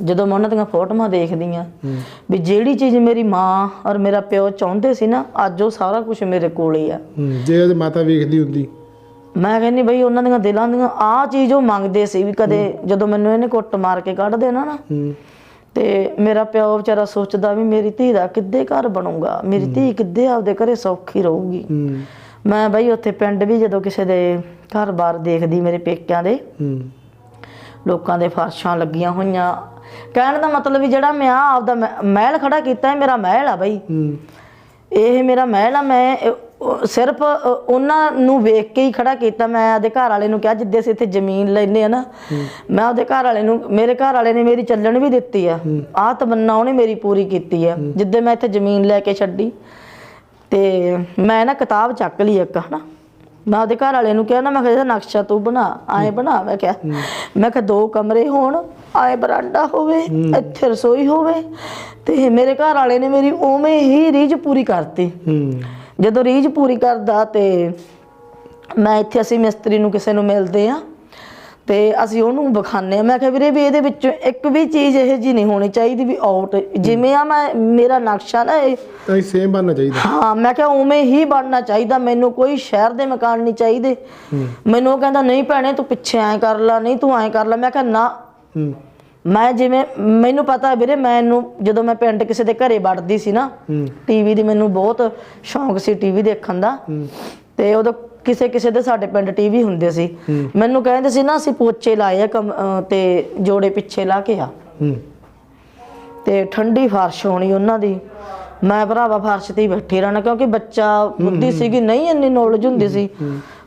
ਜਦੋਂ ਮੈਂ ਉਹਨਾਂ ਦੀਆਂ ਫੋਟੋਆਂ ਦੇਖਦੀ ਆ ਵੀ ਜਿਹੜੀ ਚੀਜ਼ ਮੇਰੀ ਮਾਂ ਔਰ ਮੇਰਾ ਪਿਓ ਚਾਹੁੰਦੇ ਸੀ ਨਾ ਅੱਜ ਉਹ ਸਾਰਾ ਕੁਝ ਮੇਰੇ ਕੋਲ ਹੀ ਆ। ਜੇ ਉਹਦੀ ਮਾਤਾ ਵੇਖਦੀ ਹੁੰਦੀ। ਮੈਂ ਕਹਿੰਨੀ ਬਈ ਉਹਨਾਂ ਦੀਆਂ ਦਿਲਾਂ ਦੀਆਂ ਆਹ ਚੀਜ਼ ਉਹ ਮੰਗਦੇ ਸੀ ਵੀ ਕਦੇ ਜਦੋਂ ਮੈਨੂੰ ਇਹਨੇ ਕੁੱਟ ਮਾਰ ਕੇ ਕੱਢ ਦੇਣਾ ਨਾ ਤੇ ਮੇਰਾ ਪਿਓ ਵਿਚਾਰਾ ਸੋਚਦਾ ਵੀ ਮੇਰੀ ਧੀ ਦਾ ਕਿੱਦੇ ਘਰ ਬਣੂਗਾ ਮੇਰੀ ਧੀ ਕਿੱਦੇ ਆਪਦੇ ਘਰੇ ਸੌਖੀ ਰਹੂਗੀ। ਮੈਂ ਬਈ ਉੱਥੇ ਪਿੰਡ ਵੀ ਜਦੋਂ ਕਿਸੇ ਦੇ ਘਰ-ਬਾਰ ਦੇਖਦੀ ਮੇਰੇ ਪੇਕਿਆਂ ਦੇ ਲੋਕਾਂ ਦੇ ਫਰਸ਼ਾਂ ਲੱਗੀਆਂ ਹੋਈਆਂ। ਕਹਿਣ ਦਾ ਮਤਲਬ ਵੀ ਜਿਹੜਾ ਮੈਂ ਆਹ ਆਪਦਾ ਮਹਿ- ਮਹਿਲ ਖੜਾ ਕੀਤਾ ਇਹ ਮੇਰਾ ਮਹਿਲ ਆ ਬਈ। ਹੂੰ। ਇਹ ਮੇਰਾ ਮਹਿਲ ਆ ਮੈਂ ਸਿਰਫ ਉਹਨਾਂ ਨੂੰ ਵੇਖ ਕੇ ਹੀ ਖੜਾ ਕੀਤਾ। ਮੈਂ ਆਪਦੇ ਘਰ ਵਾਲੇ ਨੂੰ ਕਿਹਾ ਜਿੱਦੇ ਅਸੀਂ ਇੱਥੇ ਜ਼ਮੀਨ ਲੈਨੇ ਆ ਨਾ ਮੈਂ ਆਪਦੇ ਘਰ ਵਾਲੇ ਨੂੰ ਮੇਰੇ ਘਰ ਵਾਲੇ ਨੇ ਮੇਰੀ ਚੱਲਣ ਵੀ ਦਿੱਤੀ ਆ। ਆਹ ਤਮੰਨਾ ਉਹਨੇ ਮੇਰੀ ਪੂਰੀ ਕੀਤੀ ਆ ਜਿੱਦੇ ਮੈਂ ਇੱਥੇ ਜ਼ਮੀਨ ਲੈ ਕੇ ਛੱਡੀ। ਤੇ ਮੈਂ ਨਾ ਕਿਤਾਬ ਚੱਕ ਲਈ ਇੱਕ ਹਨਾ। ਮੈਂ ਆਪਦੇ ਘਰ ਵਾਲੇ ਨੂੰ ਕਿਹਾ ਨਾ ਮੈਂ ਕਿਹਾ ਇਹਦਾ ਨਕਸ਼ਾ ਤੂੰ ਬਣਾ ਆਏ ਬਣਾ ਮੈਂ ਕਿਹਾ ਮੈਂ ਕਿਹਾ ਦੋ ਕਮਰੇ ਹੋਣ ਆਏ ਬਰਾਂਡਾ ਹੋਵੇ ਇੱਥੇ ਰਸੋਈ ਹੋਵੇ ਤੇ ਮੇਰੇ ਘਰ ਵਾਲੇ ਨੇ ਮੇਰੀ ਉਵੇਂ ਹੀ ਰੀਝ ਪੂਰੀ ਕਰਤੀ। ਜਦੋਂ ਰੀਝ ਪੂਰੀ ਕਰਦਾ ਤੇ ਮੈਂ ਇੱਥੇ ਅਸੀਂ ਮਿਸਤਰੀ ਨੂੰ ਕਿਸੇ ਨੂੰ ਮਿਲਦੇ ਆ ਤੇ ਅਸੀਂ ਉਹਨੂੰ ਵਿਖਾਉਂਦੇ ਆ ਮੈਂ ਕਿਹਾ ਵੀਰੇ ਵੀ ਇਹਦੇ ਵਿੱਚ ਇੱਕ ਵੀ ਚੀਜ਼ ਇਹ ਜੀ ਨਹੀਂ ਹੋਣੀ ਚਾਹੀਦੀ ਵੀ ਆਊਟ ਜਿਵੇਂ ਆ ਮੈਂ ਮੇਰਾ ਨਕਸ਼ਾ ਨਾ ਇਹ ਤਾਂ ਇਹ ਸੇਮ ਬਣਨਾ ਚਾਹੀਦਾ। ਹਾਂ ਮੈਂ ਕਿਹਾ ਉਵੇਂ ਹੀ ਬਣਨਾ ਚਾਹੀਦਾ। ਮੈਨੂੰ ਕੋਈ ਸ਼ਹਿਰ ਦੇ ਮਕਾਨ ਨਹੀਂ ਚਾਹੀਦੇ। ਮੈਨੂੰ ਉਹ ਕਹਿੰਦਾ ਨਹੀਂ ਭੈਣੇ ਤੂੰ ਪਿੱਛੇ ਐਂ ਕਰ ਲੈ ਨਹੀਂ ਤੂੰ ਐਂ ਕਰ ਲੈ। ਮੈਂ ਕਿਹਾ ਨਾ। ਮੈਂ ਜਿਵੇਂ ਮੈਨੂੰ ਪਤਾ ਵੀਰੇ ਮੈਨੂੰ ਜਦੋਂ ਮੈਂ ਪਿੰਡ ਕਿਸੇ ਦੇ ਘਰੇ ਵੜਦੀ ਸੀ ਨਾ ਟੀਵੀ ਦੀ ਮੈਨੂੰ ਬਹੁਤ ਸ਼ੌਂਕ ਸੀ ਟੀਵੀ ਦੇਖਣ ਦਾ। ਤੇ ਉਦੋਂ ਕਿਸੇ ਕਿਸੇ ਦੇ ਸਾਡੇ ਪਿੰਡ ਟੀਵੀ ਹੁੰਦੇ ਸੀ। ਮੈਨੂੰ ਕਹਿੰਦੇ ਸੀ ਨਾ ਅਸੀਂ ਪੋਚੇ ਲਾਏ ਆ ਤੇ ਜੋੜੇ ਪਿੱਛੇ ਲਾ ਕੇ ਆ। ਤੇ ਠੰਡੀ ਫਰਸ਼ ਹੋਣੀ ਉਹਨਾਂ ਦੀ। ਮੈਂ ਭਰਾਵਾ ਫਰਸ਼ ਤੇ ਹੀ ਬੈਠੀ ਰਹਿਣਾ ਕਿਉਂਕਿ ਬੱਚਾ ਬੁੱਧੀ ਸੀਗੀ ਨਹੀਂ ਇੰਨੀ ਨੌਲੇਜ ਹੁੰਦੀ ਸੀ।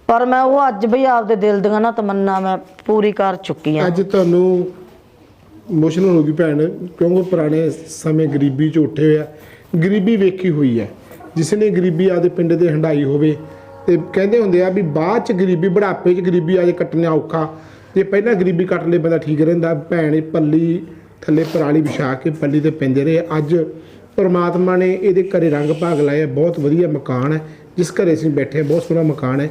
ਪਰ ਮੈਂ ਉਹ ਅੱਜ ਬਈ ਆਪਦੇ ਦਿਲ ਦੀਆਂ ਨਾ ਤਮੰਨਾ ਮੈਂ ਪੂਰੀ ਕਰ ਚੁੱਕੀ ਆ। ਅੱਜ ਤੁਹਾਨੂੰ ਇਮੋਸ਼ਨਲ ਹੋ ਗਈ ਭੈਣ ਕਿਉਂਕਿ ਪੁਰਾਣੇ ਸਮੇਂ ਗਰੀਬੀ ਚ ਉੱਠੇ ਹੋਇਆ ਗਰੀਬੀ ਵੇਖੀ ਹੋਈ ਹੈ। ਜਿਸ ਨੇ ਗਰੀਬੀ ਆਦੇ ਪਿੰਡ ਦੇ ਹੰਡਾਈ ਹੋਵੇ ਤੇ ਕਹਿੰਦੇ ਹੁੰਦੇ ਆ ਵੀ ਬਾਅਦ ਚ ਗਰੀਬੀ ਬੁਢਾਪੇ ਚ ਗਰੀਬੀ ਆਦੇ ਕੱਟਣਾ ਔਖਾ। ਜੇ ਪਹਿਲਾਂ ਗਰੀਬੀ ਕੱਟ ਲੈ ਬੰਦਾ ਠੀਕ ਰਹਿੰਦਾ ਭੈਣ ਪੱਲੀ ਥੱਲੇ ਪਰਾਲੀ ਵਿਛਾ ਕੇ ਪੱਲੀ ਤੇ ਪੈਂਦੇ ਰਹੇ। ਅੱਜ ਪਰਮਾਤਮਾ ਨੇ ਇਹਦੇ ਘਰੇ ਰੰਗ ਭਾਗ ਲਾਇਆ ਬਹੁਤ ਵਧੀਆ ਮਕਾਨ ਹੈ ਜਿਸ ਘਰੇ ਅਸੀਂ ਬੈਠੇ ਹਾਂ, ਬਹੁਤ ਸੋਹਣਾ ਮਕਾਨ ਹੈ।